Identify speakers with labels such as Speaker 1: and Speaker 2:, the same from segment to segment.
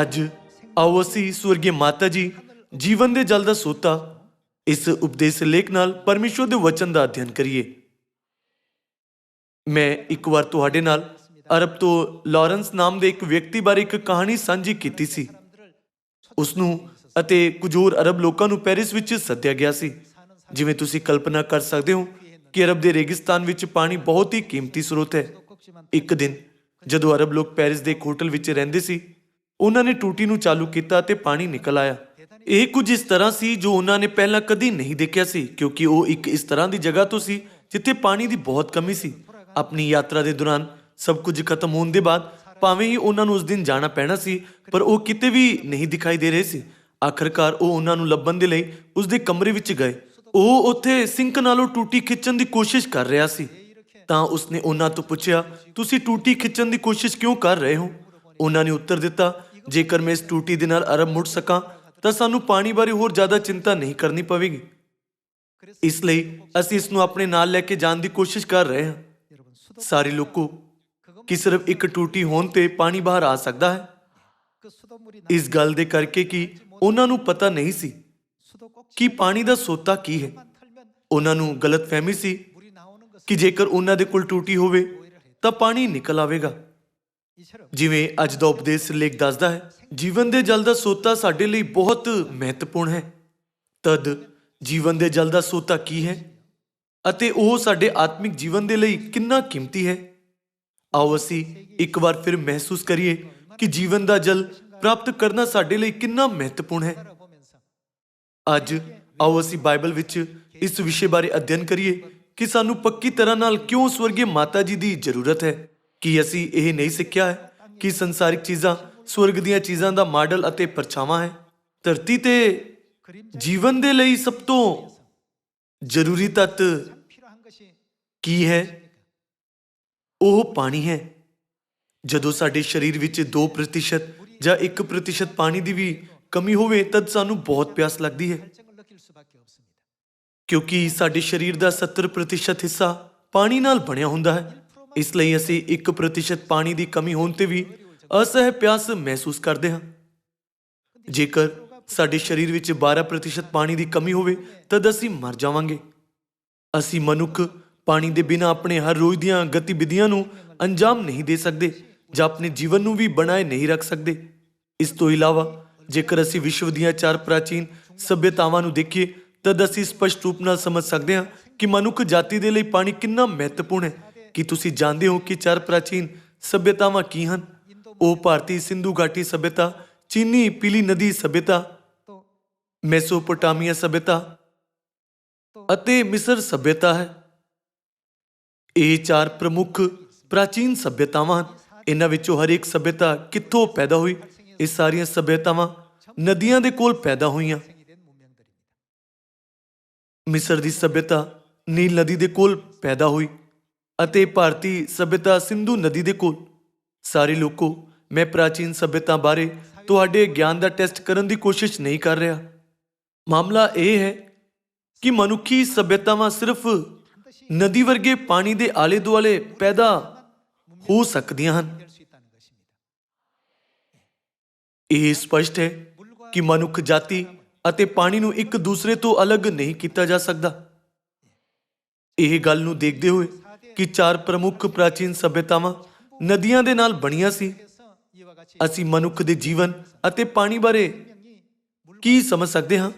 Speaker 1: ਅੱਜ ਆਓ ਅਸੀਂ ਸਵਰਗੀ ਮਾਤਾ ਜੀ ਜੀਵਨ ਦੇ ਜਲ ਦਾ ਸੋਤਾ ਇਸ ਉਪਦੇਸ਼ ਲੇਖ ਨਾਲ ਪਰਮੇਸ਼ਵਰ ਦੇ ਵਚਨ ਦਾ ਅਧਿਐਨ ਕਰੀਏ। ਮੈਂ ਇੱਕ ਵਾਰ ਤੁਹਾਡੇ ਨਾਲ ਅਰਬ ਤੋਂ ਲਾਰੈਂਸ ਨਾਮ ਦੇ ਇੱਕ ਵਿਅਕਤੀ ਬਾਰੇ ਇੱਕ ਕਹਾਣੀ ਸਾਂਝੀ ਕੀਤੀ ਸੀ। ਉਸ ਨੂੰ ਅਤੇ ਕੁਝ ਹੋਰ ਅਰਬ ਲੋਕਾਂ ਨੂੰ ਪੈਰਿਸ ਵਿੱਚ ਸੱਦਿਆ ਗਿਆ ਸੀ। ਜਿਵੇਂ ਤੁਸੀਂ ਕਲਪਨਾ ਕਰ ਸਕਦੇ ਹੋ ਕਿ ਅਰਬ ਦੇ ਰੇਗਿਸਤਾਨ ਵਿੱਚ ਪਾਣੀ ਬਹੁਤ ਹੀ ਕੀਮਤੀ ਸਰੋਤ ਹੈ। ਇੱਕ ਦਿਨ ਜਦੋਂ ਅਰਬ ਲੋਕ ਪੈਰਿਸ ਦੇ ਇੱਕ ਹੋਟਲ ਵਿੱਚ ਰਹਿੰਦੇ ਸੀ ਉਹਨਾਂ ਨੇ ਟੂਟੀ ਨੂੰ ਚਾਲੂ ਕੀਤਾ ਤੇ ਪਾਣੀ ਨਿਕਲ ਆਇਆ। ਇਹ ਕੁਝ ਇਸ ਤਰ੍ਹਾਂ ਸੀ ਜੋ ਉਹਨਾਂ ਨੇ ਪਹਿਲਾਂ ਕਦੀ ਨਹੀਂ ਦੇਖਿਆ ਸੀ, ਕਿਉਂਕਿ ਉਹ ਇੱਕ ਇਸ ਤਰ੍ਹਾਂ ਦੀ ਜਗ੍ਹਾ ਤੋਂ ਸੀ ਜਿੱਥੇ ਪਾਣੀ ਦੀ ਬਹੁਤ ਕਮੀ ਸੀ। ਆਪਣੀ ਯਾਤਰਾ ਦੇ ਦੌਰਾਨ ਸਭ ਕੁਝ ਖਤਮ ਹੋਣ ਦੇ ਬਾਅਦ ਭਾਵੇਂ ਹੀ ਉਹਨਾਂ ਨੂੰ ਉਸ ਦਿਨ ਜਾਣਾ ਪੈਣਾ ਸੀ, ਪਰ ਉਹ ਕਿਤੇ ਵੀ ਨਹੀਂ ਦਿਖਾਈ ਦੇ ਰਹੇ ਸੀ। ਆਖਰਕਾਰ ਉਹ ਉਹਨਾਂ ਨੂੰ ਲੱਭਣ ਦੇ ਲਈ ਉਸ ਦੇ ਕਮਰੇ ਵਿੱਚ ਗਏ। ਉਹ ਉੱਥੇ ਸਿੰਕ ਨਾਲੋਂ ਟੂਟੀ ਖਿੱਚਣ ਦੀ ਕੋਸ਼ਿਸ਼ ਕਰ ਰਿਹਾ ਸੀ। ਤਾਂ ਉਸਨੇ ਉਹਨਾਂ ਤੋਂ ਪੁੱਛਿਆ, ਤੁਸੀਂ ਟੂਟੀ ਖਿੱਚਣ ਦੀ ਕੋਸ਼ਿਸ਼ ਕਿਉਂ ਕਰ ਰਹੇ ਹੋ? ਉਹਨਾਂ ਨੇ ਉੱਤਰ ਦਿੱਤਾ ਜੇਕਰ ਮੈਂ ਇਸ ਟੂਟੀ ਦੇ ਨਾਲ ਅਰਬ ਮੁੜ ਸਕਾਂ, ਤਾਂ ਸਾਨੂੰ ਪਾਣੀ ਬਾਰੇ ਹੋਰ ਜ਼ਿਆਦਾ ਚਿੰਤਾ ਨਹੀਂ ਕਰਨੀ ਪਵੇਗੀ। ਇਸ ਲਈ ਅਸੀਂ ਇਸ ਨੂੰ ਆਪਣੇ ਨਾਲ ਲੈ ਕੇ ਜਾਣ ਦੀ ਕੋਸ਼ਿਸ਼ ਕਰ ਰਹੇ ਹਾਂ। ਸਾਰੇ ਲੋਕੋ, ਕਿ ਸਿਰਫ ਇੱਕ ਟੂਟੀ ਹੋਣ ਤੇ ਪਾਣੀ ਬਾਹਰ ਆ ਸਕਦਾ ਹੈ। ਇਸ ਗੱਲ ਦੇ ਕਰਕੇ ਕਿ ਉਹਨਾਂ ਨੂੰ ਪਤਾ ਨਹੀਂ ਸੀ ਕਿ ਪਾਣੀ ਦਾ ਸੋਤਾ ਕੀ ਹੈ। ਉਹਨਾਂ ਨੂੰ ਗਲਤਫਹਿਮੀ ਸੀ ਕਿ ਜੇਕਰ ਉਹਨਾਂ ਦੇ ਕੋਲ ਟੂਟੀ ਹੋਵੇ, ਤਾਂ ਪਾਣੀ ਨਿਕਲ ਆਵੇਗਾ। ਜਿਵੇਂ ਅੱਜ ਦਾ ਉਪਦੇਸ਼ ਲੇਖ ਦੱਸਦਾ ਹੈ, ਜੀਵਨ ਦੇ ਜਲ ਦਾ ਸੋਤਾ ਸਾਡੇ ਲਈ ਬਹੁਤ ਮਹੱਤਵਪੂਰਨ ਹੈ। ਤਦ ਜੀਵਨ ਦੇ ਜਲ ਦਾ ਸੋਤਾ ਕੀ ਹੈ? ਅਤੇ ਉਹ ਸਾਡੇ ਆਤਮਿਕ ਜੀਵਨ ਦੇ ਲਈ ਕਿੰਨਾ ਕੀਮਤੀ ਹੈ? ਆਓ ਅਸੀਂ ਇੱਕ ਵਾਰ ਫਿਰ ਮਹਿਸੂਸ ਕਰੀਏ ਕਿ ਜੀਵਨ ਦਾ ਜਲ ਪ੍ਰਾਪਤ ਕਰਨਾ ਸਾਡੇ ਲਈ ਕਿੰਨਾ ਮਹੱਤਵਪੂਰਨ ਹੈ। ਅੱਜ ਆਓ ਅਸੀਂ ਬਾਈਬਲ ਵਿੱਚ ਇਸ ਵਿਸ਼ੇ ਬਾਰੇ ਅਧਿਐਨ ਕਰੀਏ ਕਿ ਸਾਨੂੰ ਪੱਕੀ ਤਰ੍ਹਾਂ ਨਾਲ ਕਿਉਂ ਸਵਰਗੀ ਮਾਤਾ ਜੀ ਦੀ ਜ਼ਰੂਰਤ ਹੈ। ਕੀ ਅਸੀਂ ਇਹ ਨਹੀਂ ਸਿੱਖਿਆ ਹੈ ਕਿ ਸੰਸਾਰਿਕ ਚੀਜ਼ਾਂ ਸਵਰਗ ਦੀਆਂ ਚੀਜ਼ਾਂ ਦਾ ਮਾਡਲ ਅਤੇ ਪਰਛਾਵਾਂ ਹੈ। ਧਰਤੀ ਤੇ ਜੀਵਨ ਦੇ ਲਈ ਸਭ ਤੋਂ ਜ਼ਰੂਰੀ ਤੱਤ ਕੀ ਹੈ? ਉਹ ਪਾਣੀ ਹੈ। ਜਦੋਂ ਸਾਡੇ ਸਰੀਰ ਵਿੱਚ 2% ਜਾਂ 1% ਪਾਣੀ ਦੀ ਵੀ ਕਮੀ ਹੋਵੇ, ਤਦ ਸਾਨੂੰ ਬਹੁਤ ਪਿਆਸ ਲੱਗਦੀ ਹੈ। ਕਿਉਂਕਿ ਸਾਡੇ ਸਰੀਰ ਦਾ 70% ਹਿੱਸਾ ਪਾਣੀ ਨਾਲ ਬਣਿਆ ਹੁੰਦਾ ਹੈ। ਇਸ ਲਈ ਅਸੀਂ 1% ਪਾਣੀ ਦੀ ਕਮੀ ਹੋਣ ਤੇ ਵੀ ਅਸਹਿ ਪਿਆਸ ਮਹਿਸੂਸ ਕਰਦੇ ਹਾਂ। ਜੇਕਰ ਸਾਡੇ ਸਰੀਰ ਵਿੱਚ 12% ਪਾਣੀ ਦੀ ਕਮੀ ਹੋਵੇ, ਤਦ ਅਸੀਂ ਮਰ ਜਾਵਾਂਗੇ। ਅਸੀਂ ਮਨੁੱਖ ਪਾਣੀ ਦੇ ਬਿਨਾਂ ਆਪਣੇ ਹਰ ਰੋਜ਼ ਦੀਆਂ ਗਤੀਵਿਧੀਆਂ ਨੂੰ ਅੰਜਾਮ ਨਹੀਂ ਦੇ ਸਕਦੇ, ਜਾਂ ਆਪਣੇ ਜੀਵਨ ਨੂੰ ਵੀ ਬਣਾਏ ਨਹੀਂ ਰੱਖ ਸਕਦੇ। ਇਸ ਤੋਂ ਇਲਾਵਾ, ਜੇਕਰ ਅਸੀਂ ਵਿਸ਼ਵ ਦੀਆਂ ਚਾਰ ਪ੍ਰਾਚੀਨ ਸਭਿਅਤਾਵਾਂ ਨੂੰ ਦੇਖੀਏ, ਤਦ ਅਸੀਂ ਸਪਸ਼ਟ ਰੂਪ ਨਾਲ ਸਮਝ ਸਕਦੇ ਹਾਂ ਕਿ ਮਨੁੱਖ ਜਾਤੀ ਦੇ ਲਈ ਪਾਣੀ ਕਿੰਨਾ ਮਹੱਤਵਪੂਰਨ ਹੈ। ਕੀ ਤੁਸੀਂ ਜਾਣਦੇ ਹੋ ਕਿ ਚਾਰ ਪ੍ਰਾਚੀਨ ਸਭਿਅਤਾਵਾਂ ਕੀ ਹਨ? ਉਹ ਭਾਰਤੀ ਸਿੰਧੂ ਘਾਟੀ ਸਭਿਅਤਾ, ਚੀਨੀ ਪੀਲੀ ਨਦੀ ਸਭਿਅਤਾ, ਮੈਸੋਪੋਟਾਮੀਆ ਸਭਿਅਤਾ ਅਤੇ ਮਿਸਰ ਸਭਿਅਤਾ ਹੈ। ਇਹ ਚਾਰ ਪ੍ਰਮੁੱਖ ਪ੍ਰਾਚੀਨ ਸਭਿਅਤਾਵਾਂ ਹਨ। ਇਹਨਾਂ ਵਿੱਚੋਂ ਹਰ ਇੱਕ ਸਭਿਅਤਾ ਕਿੱਥੋਂ ਪੈਦਾ ਹੋਈ? ਇਹ ਸਾਰੀਆਂ ਸਭਿਅਤਾਵਾਂ ਨਦੀਆਂ ਦੇ ਕੋਲ ਪੈਦਾ ਹੋਈਆਂ। ਮਿਸਰ ਦੀ ਸਭਿਅਤਾ ਨੀਲ ਨਦੀ ਦੇ ਕੋਲ ਪੈਦਾ ਹੋਈ। ਅਤੇ ਭਾਰਤੀ ਸਭਿਅਤਾ ਸਿੰਧੂ ਨਦੀ ਦੇ ਕੋਲ। ਸਾਰੇ ਲੋਕੋ, ਮੈਂ ਪ੍ਰਾਚੀਨ ਸਭਿਅਤਾ ਬਾਰੇ ਤੁਹਾਡੇ ਗਿਆਨ ਦਾ ਟੈਸਟ ਕਰਨ ਦੀ ਕੋਸ਼ਿਸ਼ ਨਹੀਂ ਕਰ ਰਿਹਾ। ਮਾਮਲਾ ਇਹ ਹੈ ਕਿ ਮਨੁੱਖੀ ਸਭਿਅਤਾਵਾਂ ਸਿਰਫ ਨਦੀ ਵਰਗੇ ਪਾਣੀ ਦੇ ਆਲੇ ਦੁਆਲੇ ਪੈਦਾ ਹੋ ਸਕਦੀਆਂ ਹਨ। ਇਹ ਸਪਸ਼ਟ ਹੈ ਕਿ ਮਨੁੱਖ ਜਾਤੀ ਅਤੇ ਪਾਣੀ ਨੂੰ ਇੱਕ ਦੂਸਰੇ ਤੋਂ ਅਲੱਗ ਨਹੀਂ ਕੀਤਾ ਜਾ ਸਕਦਾ। ਇਹ ਗੱਲ ਨੂੰ ਦੇਖਦੇ ਹੋਏ ਕਿ ਚਾਰ ਪ੍ਰਮੁੱਖ ਪ੍ਰਾਚੀਨ ਸਭਿਅਤਾਵਾਂ ਨਦੀਆਂ ਦੇ ਨਾਲ ਬਣੀਆਂ ਸੀ। ਅਸੀਂ ਮਨੁੱਖ ਦੇ ਜੀਵਨ ਅਤੇ ਪਾਣੀ ਬਾਰੇ ਕੀ ਸਮਝ ਸਕਦੇ ਹਾਂ?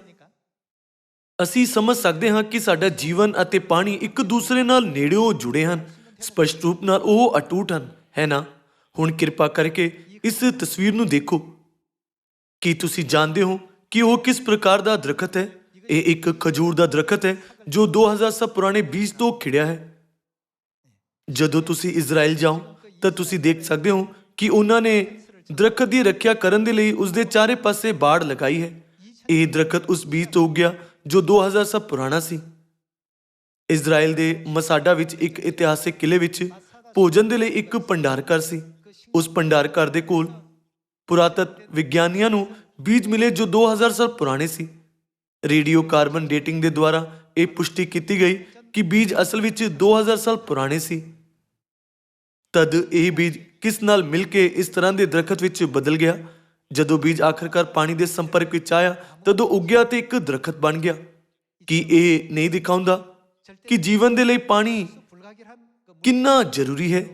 Speaker 1: ਅਸੀਂ ਸਮਝ ਸਕਦੇ ਹਾਂ ਕਿ ਸਾਡਾ ਜੀਵਨ ਅਤੇ ਪਾਣੀ ਇੱਕ ਦੂਸਰੇ ਨਾਲ ਨੇੜਿਓਂ ਜੁੜੇ ਹਨ। ਸਪਸ਼ਟ ਰੂਪ ਨਾਲ ਉਹ ਅਟੂਟ ਹਨ, ਹੈ ਨਾ? ਹੁਣ ਕਿਰਪਾ ਕਰਕੇ ਇਸ ਤਸਵੀਰ ਨੂੰ ਦੇਖੋ। ਕੀ ਤੁਸੀਂ ਜਾਣਦੇ ਹੋ ਕਿ ਉਹ ਕਿਸ ਪ੍ਰਕਾਰ ਦਾ ਦਰਖਤ ਹੈ? ਇਹ ਇੱਕ ਖਜੂਰ ਦਾ ਦਰਖਤ ਹੈ ਜੋ 2000 ਸਾਲ ਪੁਰਾਣੇ ਬੀਜ ਤੋਂ ਖਿੜਿਆ ਹੈ। ਜਦੋਂ ਤੁਸੀਂ ਇਜ਼ਰਾਈਲ ਜਾਓ, ਤਾਂ ਤੁਸੀਂ ਦੇਖ ਸਕਦੇ ਹੋ ਕਿ ਉਹਨਾਂ ਨੇ ਦਰਖਤ ਦੀ ਰੱਖਿਆ ਕਰਨ ਦੇ ਲਈ ਉਸ ਦੇ ਚਾਰੇ ਪਾਸੇ ਬਾੜ ਲਗਾਈ ਹੈ। ਇਹ ਦਰਖਤ ਉਸ ਬੀਜ ਤੋਂ ਉੱਗਿਆ ਜੋ 2000 ਸਾਲ ਪੁਰਾਣਾ ਸੀ। ਇਜ਼ਰਾਈਲ ਦੇ ਮਸਾਡਾ ਵਿੱਚ ਇੱਕ ਇਤਿਹਾਸਿਕ ਕਿਲੇ ਵਿੱਚ ਭੋਜਨ ਦੇ ਲਈ ਇੱਕ ਭੰਡਾਰ ਘਰ ਸੀ। ਉਸ ਭੰਡਾਰ ਘਰ ਦੇ ਕੋਲ ਪੁਰਾਤਤ ਵਿਗਿਆਨੀਆਂ ਨੂੰ ਬੀਜ ਮਿਲੇ ਜੋ 2000 ਸਾਲ ਪੁਰਾਣੇ ਸੀ। ਰੇਡੀਓ ਕਾਰਬਨ ਡੇਟਿੰਗ ਦੇ ਦੁਆਰਾ ਇਹ ਪੁਸ਼ਟੀ ਕੀਤੀ ਗਈ ਕਿ ਬੀਜ ਅਸਲ ਵਿੱਚ 2000 ਸਾਲ ਪੁਰਾਣੇ ਸੀ। ਤਦ ਇਹ ਬੀਜ ਕਿਸ ਨਾਲ ਮਿਲ ਕੇ ਇਸ ਤਰ੍ਹਾਂ ਦੇ ਦਰਖਤ ਵਿੱਚ ਬਦਲ ਗਿਆ? ਜਦੋਂ ਬੀਜ ਆਖਰਕਾਰ ਪਾਣੀ ਦੇ ਸੰਪਰਕ ਵਿੱਚ ਆਇਆ, ਤਦ ਉਹ ਉੱਗਿਆ ਤੇ ਇੱਕ ਦਰਖਤ ਬਣ ਗਿਆ। ਕਿ ਇਹ ਨਹੀਂ ਦਿਖਾਉਂਦਾ ਕਿ ਜੀਵਨ ਦੇ ਲਈ ਪਾਣੀ ਕਿੰਨਾ ਜ਼ਰੂਰੀ ਹੈ?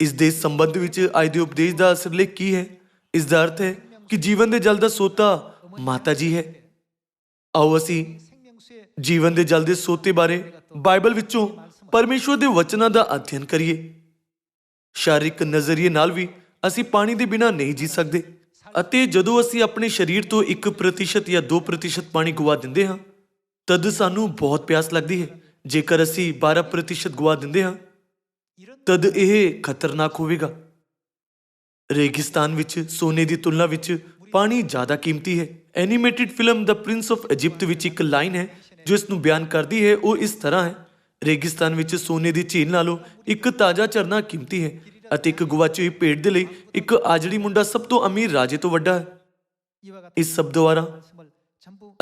Speaker 1: ਇਸ ਦੇ ਸੰਬੰਧ ਵਿੱਚ ਅੱਜ ਦੇ ਉਪਦੇਸ਼ ਦਾ ਸਿਰਲੇਖ ਕੀ ਹੈ? ਇਸ ਦਾ ਅਰਥ ਹੈ ਕਿ ਜੀਵਨ ਦੇ ਜਲ ਦਾ ਸੋਤਾ ਮਾਤਾ ਜੀ ਹੈ। ਆਓ ਅਸੀਂ ਜੀਵਨ ਦੇ ਜਲ ਦੇ ਸੋਤੇ ਬਾਰੇ ਬਾਈਬਲ ਵਿੱਚੋਂ ਪਰਮੇਸ਼ਵਰ ਦੇ ਵਚਨਾਂ ਦਾ ਅਧਿਐਨ ਕਰੀਏ। ਸ਼ਾਰੀਰਿਕ ਨਜ਼ਰੀਏ ਨਾਲ ਵੀ ਅਸੀਂ ਪਾਣੀ ਦੇ ਬਿਨਾਂ ਨਹੀਂ ਜੀ ਸਕਦੇ ਅਤੇ ਜਦੋਂ ਅਸੀਂ ਆਪਣੇ ਸਰੀਰ ਤੋਂ 1% ਜਾਂ 2% ਪਾਣੀ ਗਵਾ ਦਿੰਦੇ ਹਾਂ, ਤਦ ਸਾਨੂੰ ਬਹੁਤ ਪਿਆਸ ਲੱਗਦੀ ਹੈ। ਜੇਕਰ ਅਸੀਂ 12% ਗਵਾ ਦਿੰਦੇ ਹਾਂ, ਤਦ ਇਹ ਖਤਰਨਾਕ ਹੋਵੇਗਾ। ਰੇਗਿਸਤਾਨ ਵਿੱਚ, ਸੋਨੇ ਦੀ ਤੁਲਨਾ ਵਿੱਚ ਪਾਣੀ ਜ਼ਿਆਦਾ ਕੀਮਤੀ ਹੈ। Animated film the prince of Egypt ਵਿੱਚ ਇੱਕ ਲਾਈਨ ਹੈ, ਜੋ ਇਸ ਨੂੰ ਬਿਆਨ ਕਰਦੀ ਹੈ, ਉਹ ਇਸ ਤਰ੍ਹਾਂ ਹੈ। ਰੇਗਿਸਤਾਨ ਵਿੱਚ ਸੋਨੇ ਦੀ ਝੀਲ ਨਾਲੋਂ ਇੱਕ ਤਾਜ਼ਾ ਝਰਨਾ ਕੀਮਤੀ ਹੈ ਅਤੇ ਇੱਕ ਗਵਾਚੀ ਹੋਈ ਪੇਟ ਦੇ ਲਈ ਇੱਕ ਆਜੜੀ ਮੁੰਡਾ ਸਭ ਤੋਂ ਅਮੀਰ ਰਾਜੇ ਤੋਂ ਵੱਡਾ ਹੈ। ਇਸ ਸਭ ਦੁਆਰਾ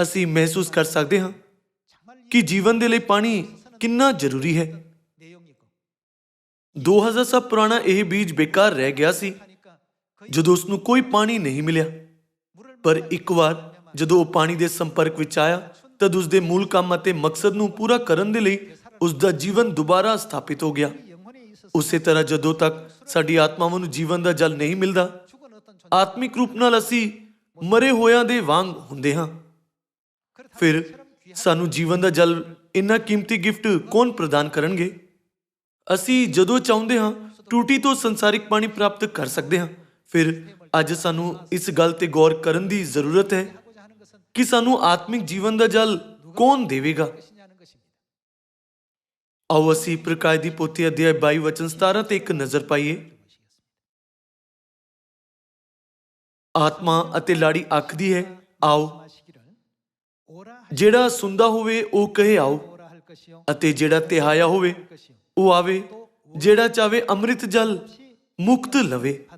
Speaker 1: ਅਸੀਂ ਮਹਿਸੂਸ ਕਰ ਸਕਦੇ ਹਾਂ ਕਿ ਜੀਵਨ ਦੇ ਲਈ ਪਾਣੀ ਕਿੰਨਾ ਜ਼ਰੂਰੀ ਹੈ। 2000 ਸਾਲ ਪੁਰਾਣਾ ਇਹ ਬੀਜ ਬੇਕਾਰ ਰਹਿ ਗਿਆ ਸੀ, ਜਦੋਂ ਉਸ ਨੂੰ ਕੋਈ ਪਾਣੀ ਨਹੀਂ ਮਿਲਿਆ। ਪਰ ਇੱਕ ਵਾਰ ਜਦੋਂ ਉਹ ਪਾਣੀ ਦੇ ਸੰਪਰਕ ਵਿੱਚ ਆਇਆ, ਤਦ ਉਸ ਦੇ ਮੂਲ ਕੰਮ ਅਤੇ ਮਕਸਦ ਨੂੰ ਪੂਰਾ ਕਰਨ ਦੇ ਲਈ ਉਸ ਦਾ ਜੀਵਨ ਦੁਬਾਰਾ ਸਥਾਪਿਤ ਹੋ ਗਿਆ। ਉਸੇ ਤਰ੍ਹਾਂ ਜਦੋਂ ਤੱਕ ਸਾਡੀ ਆਤਮਾਵਾਂ ਨੂੰ ਜੀਵਨ ਦਾ ਜਲ ਨਹੀਂ ਮਿਲਦਾ, ਆਤਮਿਕ ਰੂਪ ਨਾਲ ਅਸੀਂ ਮਰੇ ਹੋਿਆਂ ਦੇ ਵਾਂਗ ਹੁੰਦੇ ਹਾਂ। ਫਿਰ ਸਾਨੂੰ ਜੀਵਨ ਦਾ ਜਲ ਇੰਨਾ ਕੀਮਤੀ ਗਿਫਟ ਕੌਣ ਪ੍ਰਦਾਨ ਕਰਨਗੇ? ਅਸੀਂ ਜਦੋਂ ਚਾਹੁੰਦੇ ਹਾਂ, ਟੂਟੀ ਤੋਂ ਸੰਸਾਰਿਕ ਪਾਣੀ ਪ੍ਰਾਪਤ ਕਰ ਸਕਦੇ ਹਾਂ। ਫਿਰ ਅੱਜ ਸਾਨੂੰ ਇਸ ਗੱਲ ਤੇ ਗੌਰ ਕਰਨ ਦੀ ਜ਼ਰੂਰਤ ਹੈ ਕਿ ਸਾਨੂੰ ਆਤਮਿਕ ਜੀਵਨ ਦਾ ਜਲ ਕੌਣ ਦੇਵੇਗਾ? ਆਓ ਅਸੀਂ ਪ੍ਰਕਾਸ਼ ਦੀ ਪੋਥੀ ਅਧਿਆਇ 22 ਵਚਨ 17 ਤੇ ਇੱਕ ਨਜ਼ਰ ਪਾਈਏ। ਆਤਮਾ ਅਤੇ ਲਾੜੀ ਆਖਦੀ ਹੈ, ਆਓ। ਜਿਹੜਾ ਸੁੰਦਾ ਹੋਵੇ, ਉਹ ਕਹੇ ਆਓ, ਅਤੇ ਜਿਹੜਾ ਤਿਹਾਇਆ ਹੋਵੇ, ਉਹ ਆਵੇ। ਜਿਹੜਾ ਚਾਵੇ ਅੰਮ੍ਰਿਤ ਜਲ, ਮੁਕਤ ਲਵੇ।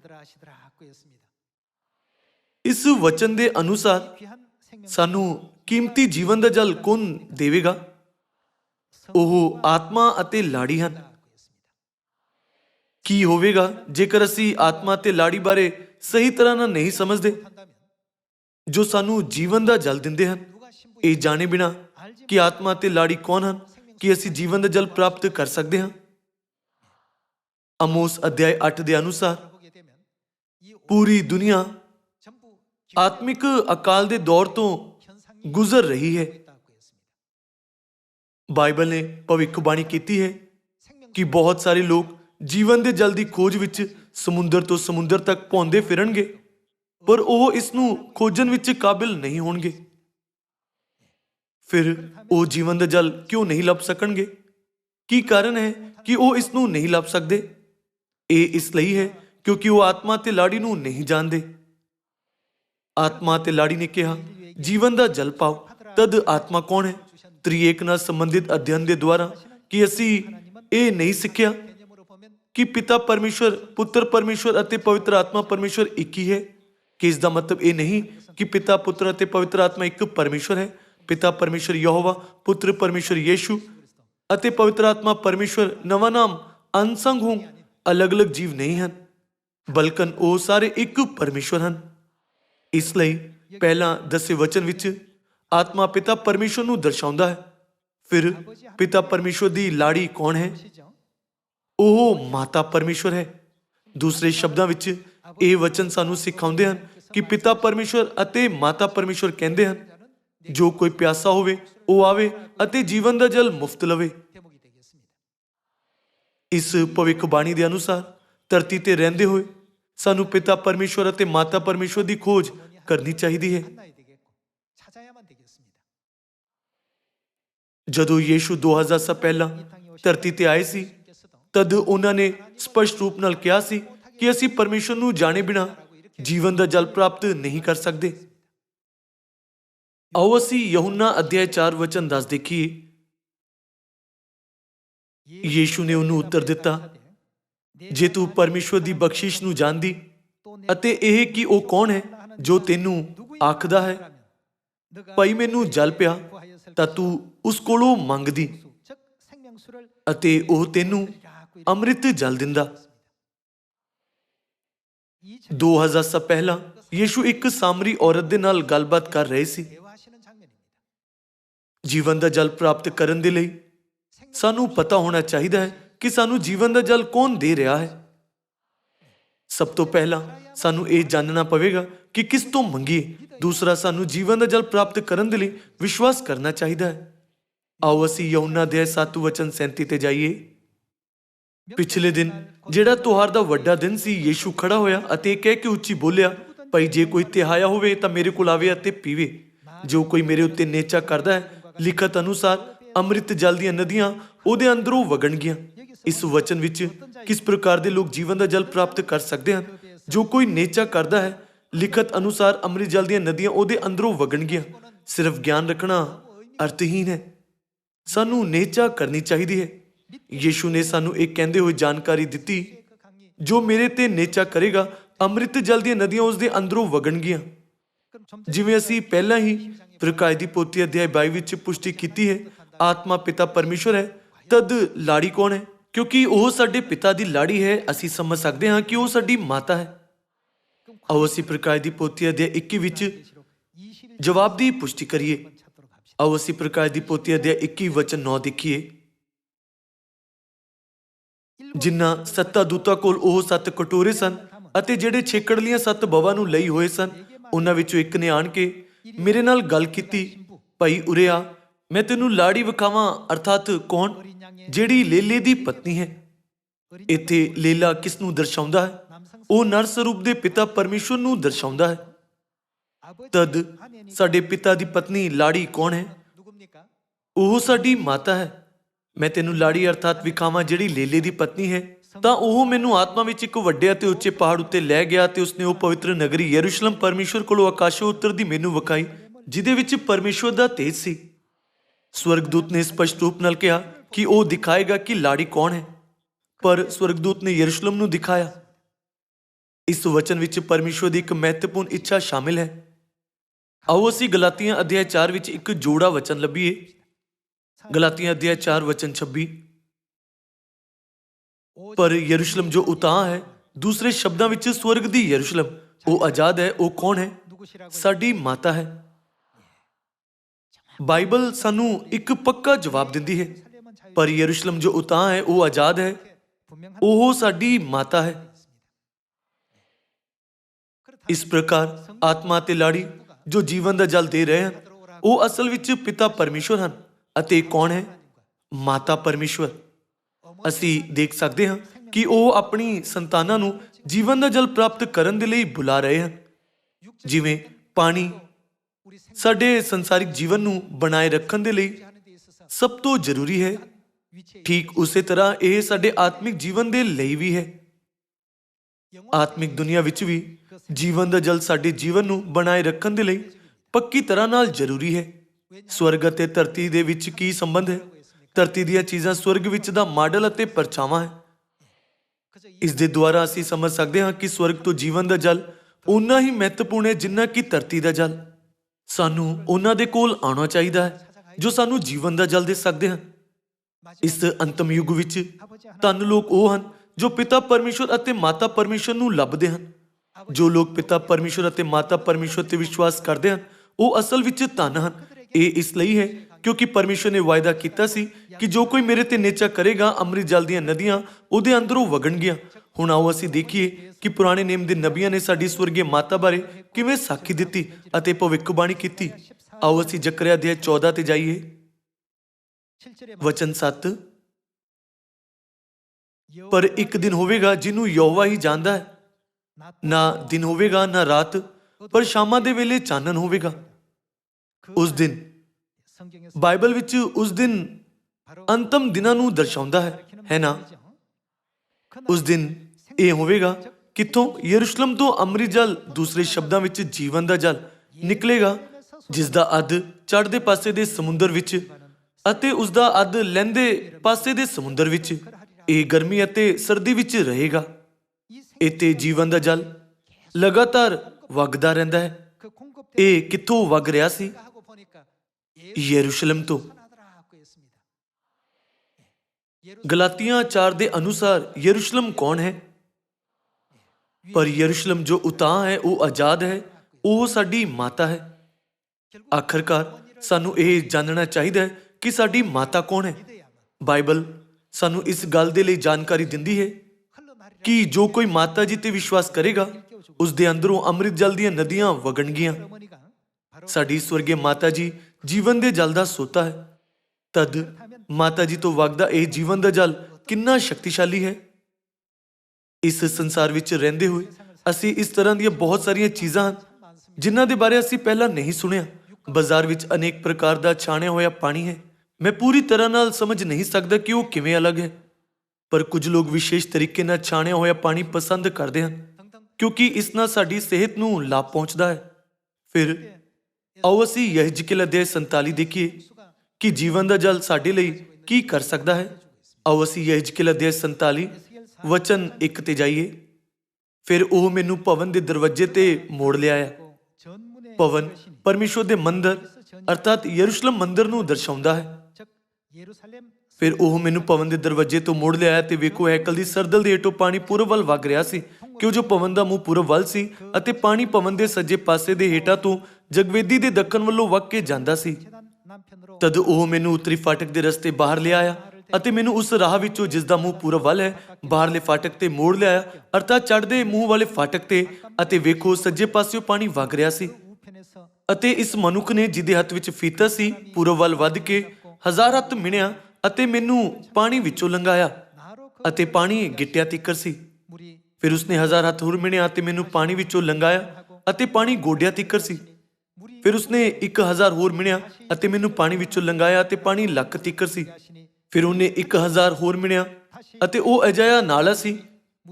Speaker 1: ਇਸ ਵਚਨ ਦੇ ਅਨੁਸਾਰ ਸਾਨੂੰ ਕੀਮਤੀ ਜੀਵਨ ਦਾ ਜਲ ਕੌਣ ਦੇਵੇਗਾ? ਉਹ ਆਤਮਾ ਅਤੇ ਲਾੜੀ ਹਨ। ਕੀ ਹੋਵੇਗਾ ਜੇਕਰ ਅਸੀਂ ਆਤਮਾ ਤੇ ਲਾੜੀ ਬਾਰੇ ਸਹੀ ਤਰ੍ਹਾਂ ਨਾਲ ਨਹੀਂ ਸਮਝਦੇ? ਜੋ ਸਾਨੂੰ ਜੀਵਨ ਦਾ ਜਲ ਦਿੰਦੇ ਹਨ। ਇਹ ਜਾਣੇ ਬਿਨਾ ਕਿ ਆਤਮਾ ਤੇ ਲਾੜੀ ਕੌਣ ਹਨ, ਕਿ ਅਸੀਂ ਜੀਵਨ ਦਾ ਜਲ ਪ੍ਰਾਪਤ ਕਰ ਸਕਦੇ ਹਾਂ? ਅਮੋਸ ਅਧਿਆਇ 8 ਦੇ ਅਨੁਸਾਰ ਪੂਰੀ ਦੁਨੀਆ ਆਤਮਿਕ ਅਕਾਲ ਦੇ ਦੌਰ ਤੋਂ ਗੁਜ਼ਰ ਰਹੀ ਹੈ। ਬਾਈਬਲ ਨੇ ਭਵਿੱਖਬਾਣੀ ਕੀਤੀ ਹੈ ਕਿ ਬਹੁਤ ਸਾਰੇ ਲੋਕ ਜੀਵਨ ਦੇ ਜਲ ਦੀ ਖੋਜ ਵਿੱਚ ਸਮੁੰਦਰ ਤੋਂ ਸਮੁੰਦਰ ਤੱਕ ਭੌਂਦੇ ਫਿਰਨਗੇ, ਪਰ ਉਹ ਇਸ ਨੂੰ ਖੋਜਣ ਵਿੱਚ ਕਾਬਿਲ ਨਹੀਂ ਹੋਣਗੇ। ਫਿਰ ਉਹ ਜੀਵਨ ਦਾ ਜਲ ਕਿਉਂ ਨਹੀਂ ਲੱਭ ਸਕਣਗੇ? ਕੀ ਕਾਰਨ ਹੈ ਕਿ ਉਹ ਇਸ ਨੂੰ ਨਹੀਂ ਲੱਭ ਸਕਦੇ? ਇਹ ਇਸ ਲਈ ਹੈ ਕਿਉਂਕਿ ਉਹ ਆਤਮਾ ਤੇ ਲਾੜੀ ਨੂੰ ਨਹੀਂ ਜਾਣਦੇ। ਆਤਮਾ ਤੇ ਲਾੜੀ ਨੇ ਕਿਹਾ, ਜੀਵਨ ਦਾ ਜਲ ਪਾਓ, ਤਦ ਆਤਮਾ ਕੌਣ ਹੈ? ਤ੍ਰਿਏਕ ਨਾਲ ਸੰਬੰਧਿਤ ਅਧਿਐਨ ਦੇ ਦੁਆਰਾ ਕਿ ਅਸੀਂ ਇਹ ਨਹੀਂ ਸਿੱਖਿਆ ਕਿ ਪਿਤਾ ਪਰਮੇਸ਼ਰ ਪੁੱਤਰ ਪਰਮੇਸ਼ਰ ਅਤੇ ਪਵਿੱਤਰ ਆਤਮਾ ਪਰਮੇਸ਼ਰ ਇੱਕ ਹੀ ਹੈ। ਕਿ ਇਸ ਦਾ ਮਤਲਬ ਇਹ ਨਹੀਂ ਕਿ ਪਿਤਾ, ਪੁੱਤਰ ਅਤੇ ਪਵਿੱਤਰ ਆਤਮਾ ਇੱਕ ਪਰਮੇਸ਼ਰ ਹੈ। ਪਿਤਾ ਪਰਮੇਸ਼ਰ ਯਹੋਵਾ, ਪੁੱਤਰ ਪਰਮੇਸ਼ਰ ਯੀਸ਼ੂ ਅਤੇ ਪਵਿੱਤਰ ਆਤਮਾ ਪਰਮੇਸ਼ਰ ਨਵਾਂ ਨਾਮ ਅਨਸੰਗ ਹੋਂ ਅਲੱਗ-ਅਲੱਗ ਜੀਵ ਨਹੀਂ ਹਨ, ਬਲਕਿ ਉਹ ਸਾਰੇ ਇੱਕ ਪਰਮੇਸ਼ਰ ਹਨ। ਇਸ ਲਈ ਪਹਿਲਾਂ ਦਸੇ ਵਚਨ ਵਿੱਚ ਆਤਮਾ ਪਿਤਾ ਪਰਮੇਸ਼ਵਰ ਨੂੰ ਦਰਸਾਉਂਦਾ ਹੈ। ਫਿਰ ਪਿਤਾ ਪਰਮੇਸ਼ਵਰ ਦੀ ਲਾੜੀ ਕੌਣ ਹੈ? ਉਹ ਮਾਤਾ ਪਰਮੇਸ਼ਵਰ ਹੈ। ਦੂਸਰੇ ਸ਼ਬਦਾਂ ਵਿੱਚ ਇਹ ਵਚਨ ਸਾਨੂੰ ਸਿਖਾਉਂਦੇ ਹਨ ਕਿ ਪਿਤਾ ਪਰਮੇਸ਼ਵਰ ਅਤੇ ਮਾਤਾ ਪਰਮੇਸ਼ਵਰ ਕਹਿੰਦੇ ਹਨ, ਜੋ ਕੋਈ ਪਿਆਸਾ ਹੋਵੇ, ਉਹ ਆਵੇ ਅਤੇ ਜੀਵਨ ਦਾ ਜਲ ਮੁਫਤ ਲਵੇ। ਇਸ ਭਵਿੱਖਬਾਣੀ ਦੇ ਅਨੁਸਾਰ ਧਰਤੀ ਤੇ ਰਹਿੰਦੇ ਹੋਏ ਸਾਨੂੰ ਪਿਤਾ ਪਰਮੇਸ਼ਵਰ ਅਤੇ ਮਾਤਾ ਪਰਮੇਸ਼ਵਰ ਦੀ ਖੋਜ ਕਰਨੀ ਚਾਹੀਦੀ ਹੈ। ਜਦੋਂ ਯੀਸ਼ੂ 2000 ਸਾਲ ਪਹਿਲਾਂ ਧਰਤੀ ਤੇ ਆਏ ਸੀ, ਤਦ ਉਹਨਾਂ ਨੇ ਸਪਸ਼ਟ ਰੂਪ ਨਾਲ ਕਿਹਾ ਸੀ ਕਿ ਅਸੀਂ ਪਰਮੇਸ਼ਰ ਨੂੰ ਜਾਣੇ ਬਿਨਾ ਜੀਵਨ ਦਾ ਜਲ ਪ੍ਰਾਪਤ ਨਹੀਂ ਕਰ ਸਕਦੇ। ਆਓ ਅਸੀਂ ਯਹੋਨਾ ਅਧਿਆਇ 4 ਵਚਨ 10 ਦੇਖੀਏ। ਯੀਸ਼ੂ ਨੇ ਉਹਨੂੰ ਉੱਤਰ ਦਿੱਤਾ, ਜੇ ਤੂੰ ਪਰਮੇਸ਼ਵਰ ਦੀ ਬਖਸ਼ਿਸ਼ ਨੂੰ ਜਾਣਦੀ, ਅਤੇ ਇਹ ਕਿ ਉਹ ਕੌਣ ਹੈ ਜੋ ਤੈਨੂੰ ਆਖਦਾ ਹੈ ਭਾਈ ਮੈਨੂੰ ਜਲ ਪਿਆ, ਤਾਂ ਤੂੰ ਉਸ ਕੋਲੋਂ ਮੰਗਦੀ। ਅਤੇ ਉਹ ਤੈਨੂੰ ਅੰਮ੍ਰਿਤ ਜਲ ਦਿੰਦਾ। 2000 ਸਾਲ ਪਹਿਲਾਂ ਯੀਸ਼ੂ ਇੱਕ ਸਾਮਰੀ ਔਰਤ ਦੇ ਨਾਲ ਗੱਲਬਾਤ ਕਰ ਰਹੇ ਸੀ। ਜੀਵਨ ਦਾ ਜਲ ਪ੍ਰਾਪਤ ਕਰਨ ਦੇ ਲਈ ਸਾਨੂੰ ਪਤਾ ਹੋਣਾ ਚਾਹੀਦਾ ਹੈ ਕਿ ਸਾਨੂੰ ਜੀਵਨ ਦਾ ਜਲ ਕੌਣ ਦੇ ਰਿਹਾ ਹੈ। ਸਭ ਤੋਂ ਪਹਿਲਾਂ ਸਾਨੂੰ ਇਹ ਜਾਣਨਾ ਪਵੇਗਾ ਕਿ ਕਿਸ ਤੋਂ ਮੰਗੀਏ। ਦੂਸਰਾ, ਸਾਨੂੰ ਜੀਵਨ ਦਾ ਜਲ ਪ੍ਰਾਪਤ ਕਰਨ ਦੇ ਲਈ ਵਿਸ਼ਵਾਸ ਕਰਨਾ ਚਾਹੀਦਾ ਹੈ। ਆਓ ਅਸੀਂ ਯਹੋਨਾ ਦੇ 7 ਵਚਨ 37 ਤੇ ਜਾਈਏ। ਪਿਛਲੇ ਦਿਨ ਜਿਹੜਾ ਤਿਉਹਾਰ ਦਾ ਵੱਡਾ ਦਿਨ ਸੀ, ਯੀਸ਼ੂ ਖੜਾ ਹੋਇਆ ਅਤੇ ਕਹਿ ਕੇ ਉੱਚੀ ਬੋਲਿਆ, ਭਈ, ਜੇ ਕੋਈ ਤਿਹਾਇਆ ਹੋਵੇ ਤਾਂ ਮੇਰੇ ਕੋਲ ਆਵੇ ਅਤੇ ਪੀਵੇ। ਜੋ ਕੋਈ ਮੇਰੇ ਉੱਤੇ ਨੇਚਾ ਕਰਦਾ ਹੈ, ਲਿਖਤ ਅਨੁਸਾਰ ਅੰਮ੍ਰਿਤ ਜਲ ਦੀਆਂ ਨਦੀਆਂ ਉਹਦੇ ਅੰਦਰੋਂ ਵਗਣਗੀਆਂ। ਇਸ ਵਚਨ ਵਿੱਚ ਕਿਸ ਪ੍ਰਕਾਰ ਦੇ ਲੋਕ ਜੀਵਨ ਦਾ ਜਲ ਪ੍ਰਾਪਤ ਕਰ ਸਕਦੇ ਹਨ ਜੋ ਕੋਈ ਨੇਚਾ ਕਰਦਾ ਹੈ, ਲਿਖਤ ਅਨੁਸਾਰ ਅੰਮ੍ਰਿਤ ਜਲ ਦੀਆਂ ਨਦੀਆਂ ਉਹਦੇ ਅੰਦਰੋਂ ਵਗਣਗੀਆਂ। ਸਿਰਫ ਗਿਆਨ ਰੱਖਣਾ ਅਰਥਹੀਨ ਹੈ। ਸਾਨੂੰ ਨੇਚਾ ਕਰਨੀ ਚਾਹੀਦੀ ਹੈ। ਯੀਸ਼ੂ ਨੇ ਸਾਨੂੰ ਇਹ ਕਹਿੰਦੇ ਹੋਏ ਜਾਣਕਾਰੀ ਦਿੱਤੀ, ਜੋ ਮੇਰੇ ਤੇ ਨੇਚਾ ਕਰੇਗਾ, ਅੰਮ੍ਰਿਤ ਜਲ ਦੀਆਂ ਨਦੀਆਂ ਉਸ ਦੇ ਅੰਦਰੋਂ ਵਗਣਗੀਆਂ। ਜਿਵੇਂ ਅਸੀਂ ਪਹਿਲਾਂ ਹੀ ਪ੍ਰਕਾਸ਼ ਦੀ ਪੋਤੀ ਅਧਿਆਇ 22 ਵਿੱਚ ਪੁਸ਼ਟੀ ਕੀਤੀ ਹੈ, ਆਤਮਾ ਪਿਤਾ ਪਰਮੇਸ਼ਵਰ ਹੈ, ਤਦ ਲਾੜੀ ਕੌਣ ਹੈ? ਕਿਉਂਕਿ ਉਹ ਸਾਡੇ ਪਿਤਾ ਦੀ ਲਾੜੀ ਹੈ, ਅਸੀਂ ਸਮਝ ਸਕਦੇ ਹਾਂ ਕਿ ਉਹ ਸਾਡੀ ਮਾਤਾ ਹੈ। ਆਓ ਅਸੀਂ ਪ੍ਰਕਾਸ਼ ਦੀ ਪੋਤੀ ਅਧਿਆ 21 ਵਿੱਚ ਜਵਾਬ ਦੀ ਪੁਸ਼ਟੀ ਕਰੀਏ। ਆਓ ਅਸੀਂ ਪ੍ਰਕਾਸ਼ ਦੀ ਪੋਤੀ ਅਧਿਆ 21 ਵਚਨ 9 ਦੇਖੀਏ। ਜਿੰਨਾ ਸੱਤਾ ਦੂਤਾਂ ਕੋਲ ਉਹ ਸੱਤ ਕਟੋਰੇ ਸਨ ਅਤੇ ਜਿਹੜੇ ਛੇਕੜ ਛੇਕੜਲੀਆਂ ਸੱਤ ਬਵਾ ਨੂੰ ਲਈ ਹੋਏ ਸਨ, ਉਹਨਾਂ ਵਿੱਚੋਂ ਇੱਕ ਨੇ ਆਣ ਕੇ ਮੇਰੇ ਨਾਲ ਗੱਲ ਕੀਤੀ, ਭਾਈ ਉਰੇ ਆ। ਮੈਂ ਤੈਨੂੰ ਲਾੜੀ ਵਿਖਾਵਾਂ, ਅਰਥਾਤ ਕੌਣ? ਜਿਹੜੀ ਲੇਲੇ ਦੀ ਪਤਨੀ ਹੈ। ਇੱਥੇ ਲੇਲਾ ਕਿਸ ਨੂੰ ਦਰਸਾਉਂਦਾ ਹੈ? ਉਹ ਨਰ ਸਰੂਪ ਦੇ ਪਿਤਾ ਪਰਮੇਸ਼ਵਰ ਨੂੰ ਦਰਸਾਉਂਦਾ ਹੈ। ਤਦ ਸਾਡੇ ਪਿਤਾ ਦੀ ਪਤਨੀ ਲਾੜੀ ਕੌਣ ਹੈ? ਉਹ ਸਾਡੀ ਮਾਤਾ ਹੈ। ਮੈਂ ਤੈਨੂੰ ਲਾੜੀ ਅਰਥਾਤ ਵਿਖਾਵਾਂ, ਜਿਹੜੀ ਲੇਲੇ ਦੀ ਪਤਨੀ ਹੈ। ਤਾਂ ਉਹ ਮੈਨੂੰ ਆਤਮਾ ਵਿੱਚ ਇੱਕ ਵੱਡੇ ਅਤੇ ਉੱਚੇ ਪਹਾੜ ਉੱਤੇ ਲੈ ਗਿਆ ਤੇ ਉਸਨੇ ਉਹ ਪਵਿੱਤਰ ਨਗਰੀ ਯਰੂਸ਼ਲਮ ਪਰਮੇਸ਼ਵਰ ਕੋਲੋਂ ਆਕਾਸ਼ੋਂ ਉੱਤਰ ਦੀ ਮੈਨੂੰ ਵਿਖਾਈ, ਜਿਹਦੇ ਵਿੱਚ ਪਰਮੇਸ਼ਵਰ ਦਾ ਤੇਜ ਸੀ। ਸਵਰਗਦੂਤ ਨੇ ਸਪਸ਼ਟ ਰੂਪ ਨਾਲ ਕਿਹਾ ਕਿ ਉਹ ਦਿਖਾਏਗਾ ਕਿ ਲਾੜੀ ਕੌਣ ਹੈ ਪਰ ਸਵਰਗਦੂਤ ਨੇ ਯਰੂਸ਼ਲਮ ਨੂੰ ਦਿਖਾਇਆ ਇਸ ਵਚਨ ਵਿੱਚ ਪਰਮੇਸ਼ਵਰ ਦੀ ਇੱਕ ਮਹੱਤਵਪੂਰਨ ਇੱਛਾ ਸ਼ਾਮਿਲ ਹੈ ਆਓ ਅਸੀਂ ਗਲਾਤੀਆਂ ਅਧਿਆਇ 4 ਵਿੱਚ ਇੱਕ ਜੋੜਾ ਵਚਨ ਲੱਭੀਏ ਗਲਾਤੀਆਂ ਅਧਿਆਇ 4 ਵਚਨ 26 ਪਰ ਯਰੂਸ਼ਲਮ ਜੋ ਉਤਾਂ ਹੈ ਦੂਸਰੇ ਸ਼ਬਦਾਂ ਵਿੱਚ ਸਵਰਗ ਦੀ ਯਰੂਸ਼ਲਮ ਉਹ ਆਜ਼ਾਦ ਹੈ ਉਹ ਕੌਣ ਹੈ ਸਾਡੀ ਮਾਤਾ ਹੈ ਬਾਈਬਲ ਸਾਨੂੰ ਇੱਕ ਪੱਕਾ ਜਵਾਬ ਦਿੰਦੀ ਹੈ। ਪਰ ਯਰੂਸ਼ਲਮ ਜੋ ਉਤਾਂ ਹੈ, ਉਹ ਆਜ਼ਾਦ ਹੈ। ਉਹ ਸਾਡੀ ਮਾਤਾ ਹੈ। ਇਸ ਪ੍ਰਕਾਰ ਆਤਮਾ ਤੇ ਲਾੜੀ ਜੋ ਜੀਵਨ ਦਾ ਜਲ ਦੇ ਰਹੇ ਹਨ, ਉਹ ਅਸਲ ਵਿੱਚ ਪਿਤਾ ਪਰਮੇਸ਼ਵਰ ਹਨ ਅਤੇ ਕੌਣ ਹੈ? ਮਾਤਾ ਪਰਮੇਸ਼ਵਰ। ਅਸੀਂ ਦੇਖ ਸਕਦੇ ਹਾਂ ਕਿ ਉਹ ਆਪਣੀ ਸੰਤਾਨਾਂ ਨੂੰ ਜੀਵਨ ਦਾ ਜਲ ਪ੍ਰਾਪਤ ਕਰਨ ਦੇ ਲਈ ਬੁਲਾ ਰਹੇ ਹਨ। ਜਿਵੇਂ ਪਾਣੀ ਸਾਡੇ ਸੰਸਾਰਿਕ ਜੀਵਨ ਨੂੰ ਬਣਾਏ ਰੱਖਣ ਦੇ ਲਈ ਸਭ ਤੋਂ ਜ਼ਰੂਰੀ ਹੈ। ਠੀਕ ਉਸੇ ਤਰ੍ਹਾਂ ਇਹ ਸਾਡੇ ਆਤਮਿਕ ਜੀਵਨ ਦੇ ਲਈ ਵੀ ਹੈ। ਆਤਮਿਕ ਦੁਨੀਆ ਵਿੱਚ ਵੀ ਜੀਵਨ ਦਾ ਜਲ ਸਾਡੇ ਜੀਵਨ ਨੂੰ ਬਣਾਏ ਰੱਖਣ ਦੇ ਲਈ ਪੱਕੀ ਤਰ੍ਹਾਂ ਨਾਲ ਜ਼ਰੂਰੀ ਹੈ। ਸਵਰਗ ਅਤੇ ਧਰਤੀ ਦੇ ਵਿੱਚ ਕੀ ਸੰਬੰਧ ਹੈ? ਧਰਤੀ ਦੀਆਂ ਚੀਜ਼ਾਂ ਸਵਰਗ ਵਿੱਚ ਦਾ ਮਾਡਲ ਅਤੇ ਪਰਛਾਵਾਂ ਹੈ। ਇਸ ਦੇ ਦੁਆਰਾ ਅਸੀਂ ਸਮਝ ਸਕਦੇ ਹਾਂ ਕਿ ਸਵਰਗ ਤੋਂ ਜੀਵਨ ਦਾ ਜਲ ਉਨਾ ਹੀ ਮਹੱਤਵਪੂਰਨ ਹੈ ਜਿੰਨਾ ਕਿ ਧਰਤੀ ਦਾ ਜਲ। ਸਾਨੂੰ ਉਹਨਾਂ ਦੇ ਕੋਲ ਆਉਣਾ ਚਾਹੀਦਾ ਹੈ, ਜੋ ਸਾਨੂੰ ਜੀਵਨ ਦਾ ਜਲ ਦੇ ਸਕਦੇ ਹਨ। ਇਸ ਅੰਤਮ ਯੁੱਗ ਵਿੱਚ ਧੰਨ ਲੋਕ ਉਹ ਹਨ, ਜੋ ਪਿਤਾ ਪਰਮੇਸ਼ਵਰ ਅਤੇ ਮਾਤਾ ਪਰਮੇਸ਼ਵਰ ਨੂੰ ਲੱਭਦੇ ਹਨ। ਜੋ ਲੋਕ ਪਿਤਾ ਪਰਮੇਸ਼ਵਰ ਅਤੇ ਮਾਤਾ ਪਰਮੇਸ਼ਵਰ ਤੇ ਵਿਸ਼ਵਾਸ ਕਰਦੇ ਹਨ, ਉਹ ਅਸਲ ਵਿੱਚ ਧਨ ਹਨ। ਇਹ ਇਸ ਲਈ ਹੈ ਕਿਉਂਕਿ ਪਰਮੇਸ਼ਵਰ ਨੇ ਵਾਅਦਾ ਕੀਤਾ ਸੀ ਕਿ ਜੋ ਕੋਈ ਮੇਰੇ ਤੇ ਨੇਚਾ ਕਰੇਗਾ, ਅੰਮ੍ਰਿਤ ਜਲ ਦੀਆਂ ਨਦੀਆਂ ਉਹਦੇ ਅੰਦਰੋਂ ਵਗਣਗੀਆਂ। ਹੁਣ ਆਓ ਅਸੀਂ ਦੇਖੀਏ ਕਿ ਪੁਰਾਣੇ ਨੇਮ ਦੇ ਨਬੀਆਂ ਨੇ ਸਾਡੀ ਸਵਰਗੀ ਮਾਤਾ ਬਾਰੇ ਕਿਵੇਂ ਸਾਖੀ ਦਿੱਤੀ ਅਤੇ ਭਵਿੱਖਬਾਣੀ ਕੀਤੀ। ਆਓ ਅਸੀਂ ਜ਼ਕਰਿਆ ਦੇ 14 ਤੇ ਜਾਈਏ। ਵਚਨ 7 ਪਰ ਇੱਕ ਦਿਨ ਹੋਵੇਗਾ ਜਿਹਨੂੰ ਯਹੋਵਾ ਹੀ ਜਾਣਦਾ ਹੈ। ਨਾ ਦਿਨ ਹੋਵੇਗਾ, ਨਾ ਰਾਤ, ਪਰ ਸ਼ਾਮਾਂ ਦੇ ਵੇਲੇ ਚਾਨਣ ਹੋਵੇਗਾ। ਉਸ ਦਿਨ, ਬਾਈਬਲ ਵਿੱਚ ਉਸ ਦਿਨ ਅੰਤਮ ਦਿਨਾਂ ਨੂੰ ਦਰਸਾਉਂਦਾ ਹੈ। ਹੈ ਨਾ? ਉਸ ਦਿਨ ਇਹ ਹੋਵੇਗਾ ਕਿੱਥੋਂ? ਯਰੂਸ਼ਲਮ ਤੋਂ ਅਮਰੀ ਜਲ, ਦੂਸਰੇ ਸ਼ਬਦਾਂ ਵਿੱਚ ਜੀਵਨ ਦਾ ਜਲ ਨਿਕਲੇਗਾ ਜਿਸ ਦਾ ਅੱਧ ਚੜ੍ਹਦੇ ਪਾਸੇ ਦੇ ਸਮੁੰਦਰ ਵਿੱਚ ਅਤੇ ਉਸ ਦਾ ਅੱਧ ਲਹਿੰਦੇ ਪਾਸੇ ਦੇ ਸਮੁੰਦਰ ਵਿੱਚ। ਇਹ ਗਰਮੀ ਅਤੇ ਸਰਦੀ ਵਿੱਚ ਰਹੇਗਾ। ਇਤੇ ਜੀਵਨ ਦਾ ਜਲ ਲਗਾਤਾਰ ਵਗਦਾ ਰਹਿੰਦਾ ਹੈ। ਇਹ ਕਿੱਥੋਂ ਵਗ ਰਿਹਾ ਸੀ? ਯਰੂਸ਼ਲਮ ਤੋਂ। ਗਲਾਤੀਆਂ 4 ਦੇ ਅਨੁਸਾਰ ਯਰੂਸ਼ਲਮ ਕੌਣ ਹੈ? ਪਰ ਯਰੂਸ਼ਲਮ ਜੋ ਉਤਾਂ ਹੈ, ਉਹ ਆਜ਼ਾਦ ਹੈ, ਉਹ ਸਾਡੀ ਮਾਤਾ ਹੈ। ਆਖਰਕਾਰ ਸਾਨੂੰ ਇਹ ਜਾਣਨਾ ਚਾਹੀਦਾ ਹੈ ਕਿ ਸਾਡੀ ਮਾਤਾ ਕੌਣ ਹੈ? ਬਾਈਬਲ ਸਾਨੂੰ ਇਸ ਗੱਲ ਦੇ ਲਈ ਜਾਣਕਾਰੀ ਦਿੰਦੀ ਹੈ ਕਿ ਜੋ ਕੋਈ ਮਾਤਾ ਜੀ ਤੇ ਵਿਸ਼ਵਾਸ ਕਰੇਗਾ, ਉਸ ਦੇ ਅੰਦਰੋਂ ਅੰਮ੍ਰਿਤ ਜਲ ਦੀਆਂ ਨਦੀਆਂ ਵਗਣਗੀਆਂ। ਸਾਡੀ ਸਵਰਗੀ ਮਾਤਾ ਜੀ ਜੀਵਨ ਦੇ ਜਲ ਦਾ ਸੋਤਾ ਹੈ। ਤਦ ਮਾਤਾ ਜੀ ਤੋਂ ਵਗਦਾ ਇਹ ਜੀਵਨ ਦਾ ਜਲ ਕਿੰਨਾ ਸ਼ਕਤੀਸ਼ਾਲੀ ਹੈ? ਇਸ ਸੰਸਾਰ ਵਿੱਚ ਰਹਿੰਦੇ ਹੋਏ, ਅਸੀਂ ਇਸ ਤਰ੍ਹਾਂ ਦੀਆਂ ਬਹੁਤ ਸਾਰੀਆਂ ਚੀਜ਼ਾਂ ਹਨ, ਜਿਨ੍ਹਾਂ ਦੇ ਬਾਰੇ ਅਸੀਂ ਪਹਿਲਾਂ ਨਹੀਂ ਸੁਣਿਆ। ਬਾਜ਼ਾਰ ਵਿੱਚ ਅਨੇਕ ਪ੍ਰਕਾਰ ਦਾ ਛਾਣਿਆ ਹੋਇਆ ਪਾਣੀ ਹੈ। ਮੈਂ ਪੂਰੀ ਤਰ੍ਹਾਂ ਨਾਲ ਸਮਝ ਨਹੀਂ ਸਕਦਾ ਕਿ ਉਹ ਕਿਵੇਂ ਅਲੱਗ ਹੈ। ਪਰ ਕੁਝ ਲੋਕ ਵਿਸ਼ੇਸ਼ ਤਰੀਕੇ ਨਾਲ ਛਾਣਿਆ ਹੋਇਆ ਪਾਣੀ ਪਸੰਦ ਕਰਦੇ ਹਨ, ਕਿਉਂਕਿ ਇਸ ਨਾਲ ਸਾਡੀ ਸਿਹਤ ਨੂੰ ਲਾਭ ਪਹੁੰਚਦਾ ਹੈ। ਫਿਰ ਆਓ ਅਸੀਂ ਯਹਿਜ਼ਕੇਲ ਅਧਿਆਇ 47 ਦੇਖੀਏ ਕਿ ਜੀਵਨ ਦਾ ਜਲ ਸਾਡੇ ਲਈ ਕੀ ਕਰ ਸਕਦਾ ਹੈ। ਆਓ ਅਸੀਂ ਯਹਿਜ਼ਕੇਲ ਅਧਿਆਇ 47 ਵਚਨ 1 ਤੇ ਜਾਈਏ, ਫਿਰ ਉਹ ਮੈਨੂੰ ਭਵਨ ਦੇ ਦਰਵਾਜ਼ੇ ਤੇ ਮੋੜ ਲਿਆਇਆ ਭਵਨ ਪਰਮੇਸ਼ਵਰ ਦੇ ਮੰਦਰ, ਅਰਥਾਤ ਯਰੂਸ਼ਲਮ ਮੰਦਰ ਨੂੰ ਦਰਸਾਉਂਦਾ ਹੈ। ਫਿਰ ਉਹ ਮੈਨੂੰ ਭਵਨ ਦੇ ਦਰਵਾਜ਼ੇ ਤੋਂ ਮੋੜ ਲਿਆਇਆ ਤੇ ਵੇਖੋ ਹੈਕਲ ਦੀ ਸਰਦਲ ਦੇ ਹੇਠੋਂ ਪਾਣੀ ਪੂਰਬ ਵੱਲ ਵਗ ਰਿਹਾ ਸੀ। ਕਿਉਂ ਜੋ ਭਵਨ ਦਾ ਮੂੰਹ ਪੂਰਬ ਵੱਲ ਸੀ ਅਤੇ ਪਾਣੀ ਭਵਨ ਦੇ ਸੱਜੇ ਪਾਸੇ ਦੇ ਹੇਠਾਂ ਤੋਂ ਜਗਵੇਦੀ ਦੇ ਦੱਖਣ ਵੱਲੋਂ ਵਗ ਕੇ ਜਾਂਦਾ ਸੀ। ਤਦ ਉਹ ਮੈਨੂੰ ਉਤਰੀ ਫਾਟਕ ਦੇ ਰਸਤੇ ਬਾਹਰ ਲਿਆਇਆ ਅਤੇ ਮੈਨੂੰ ਉਸ ਰਾਹ ਵਿੱਚੋਂ ਜਿਸ ਦਾ ਮੂੰਹ ਪੂਰਬ ਵੱਲ ਹੈ, ਬਾਹਰਲੇ ਫਾਟਕ ਤੇ ਮੋੜ ਲਿਆ ਅਰਥਾਤ ਚੜਦੇ ਮੂੰਹ ਵਾਲੇ ਫਾਟਕ ਤੇ, ਅਤੇ ਵੇਖੋ ਸੱਜੇ ਪਾਸਿਓਂ ਪਾਣੀ ਵਗ ਰਿਹਾ ਸੀ। ਅਤੇ ਇਸ ਮਨੁੱਖ ਨੇ ਜਿਹਦੇ ਹੱਥ ਵਿੱਚ ਫੀਤਾ ਸੀ, ਪੂਰਬ ਵੱਲ ਵੱਧ ਕੇ ਹਜ਼ਾਰ ਮਿਣਿਆ ਅਤੇ ਮੈਨੂੰ ਪਾਣੀ ਵਿੱਚੋਂ ਲੰਘਾਇਆ ਅਤੇ ਪਾਣੀ ਗਿੱਟਿਆ ਤੀਕਰ ਸੀ। ਫਿਰ ਉਸਨੇ ਹਜ਼ਾਰ ਹੱਥ ਹੋਰ ਮਿਣਿਆ ਅਤੇ ਮੈਨੂੰ ਪਾਣੀ ਵਿੱਚੋਂ ਲੰਘਾਇਆ ਅਤੇ ਪਾਣੀ ਗੋਡਿਆ ਤੀਕਰ ਸੀ। ਫਿਰ ਉਸਨੇ 1000 ਹੋਰ ਮਿਣਿਆ ਅਤੇ ਮੈਨੂੰ ਪਾਣੀ ਵਿੱਚੋਂ ਲੰਗਾਇਆ ਤੇ ਪਾਣੀ ਲੱਕ ਤੀਕਰ ਸੀ। ਫਿਰ ਉਹਨੇ 1000 ਹੋਰ ਮਿਣਿਆ ਅਤੇ ਉਹ ਅਜਾਇਆ ਨਾਲਾ ਸੀ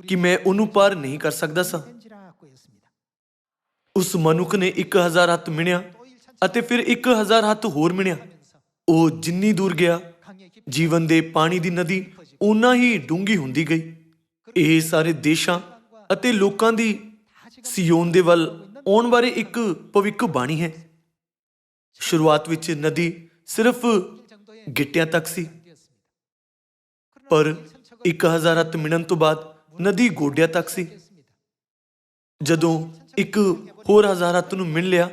Speaker 1: ਕਿ ਮੈਂ ਉਹਨੂੰ ਪਾਰ ਨਹੀਂ ਕਰ ਸਕਦਾ ਸਾਂ। ਉਸ ਮਨੁੱਖ ਨੇ 1000 ਹੱਥ ਮਿਣਿਆ ਅਤੇ ਫਿਰ 1000 ਹੱਥ ਹੋਰ ਮਿਣਿਆ। ਉਹ ਜਿੰਨੀ ਦੂਰ ਗਿਆ, ਜੀਵਨ ਦੇ ਪਾਣੀ ਦੀ ਨਦੀ ਉਨਾ ਹੀ ਡੂੰਗੀ ਹੁੰਦੀ ਗਈ। ਇਹ ਸਾਰੇ ਦੇਸ਼ਾਂ ਅਤੇ ਲੋਕਾਂ ਦੀ ਸਿਯੋਨ ਦੇ ਵੱਲ ਆਉਣ ਬਾਰੇ ਇੱਕ ਭਵਿੱਖ ਬਾਣੀ ਹੈ। ਸ਼ੁਰੂਆਤ ਵਿੱਚ ਨਦੀ ਸਿਰਫ ਗਿੱਟਿਆਂ ਤੱਕ ਸੀ। ਪਰ 1000 ਹੱਥ ਮਿਣਨ ਤੋਂ ਬਾਅਦ ਨਦੀ ਗੋਡਿਆਂ ਤੱਕ ਸੀ। ਜਦੋਂ ਇੱਕ ਹੋਰ ਹਜ਼ਾਰ ਹੱਥ ਨੂੰ ਮਿਲ ਲਿਆ,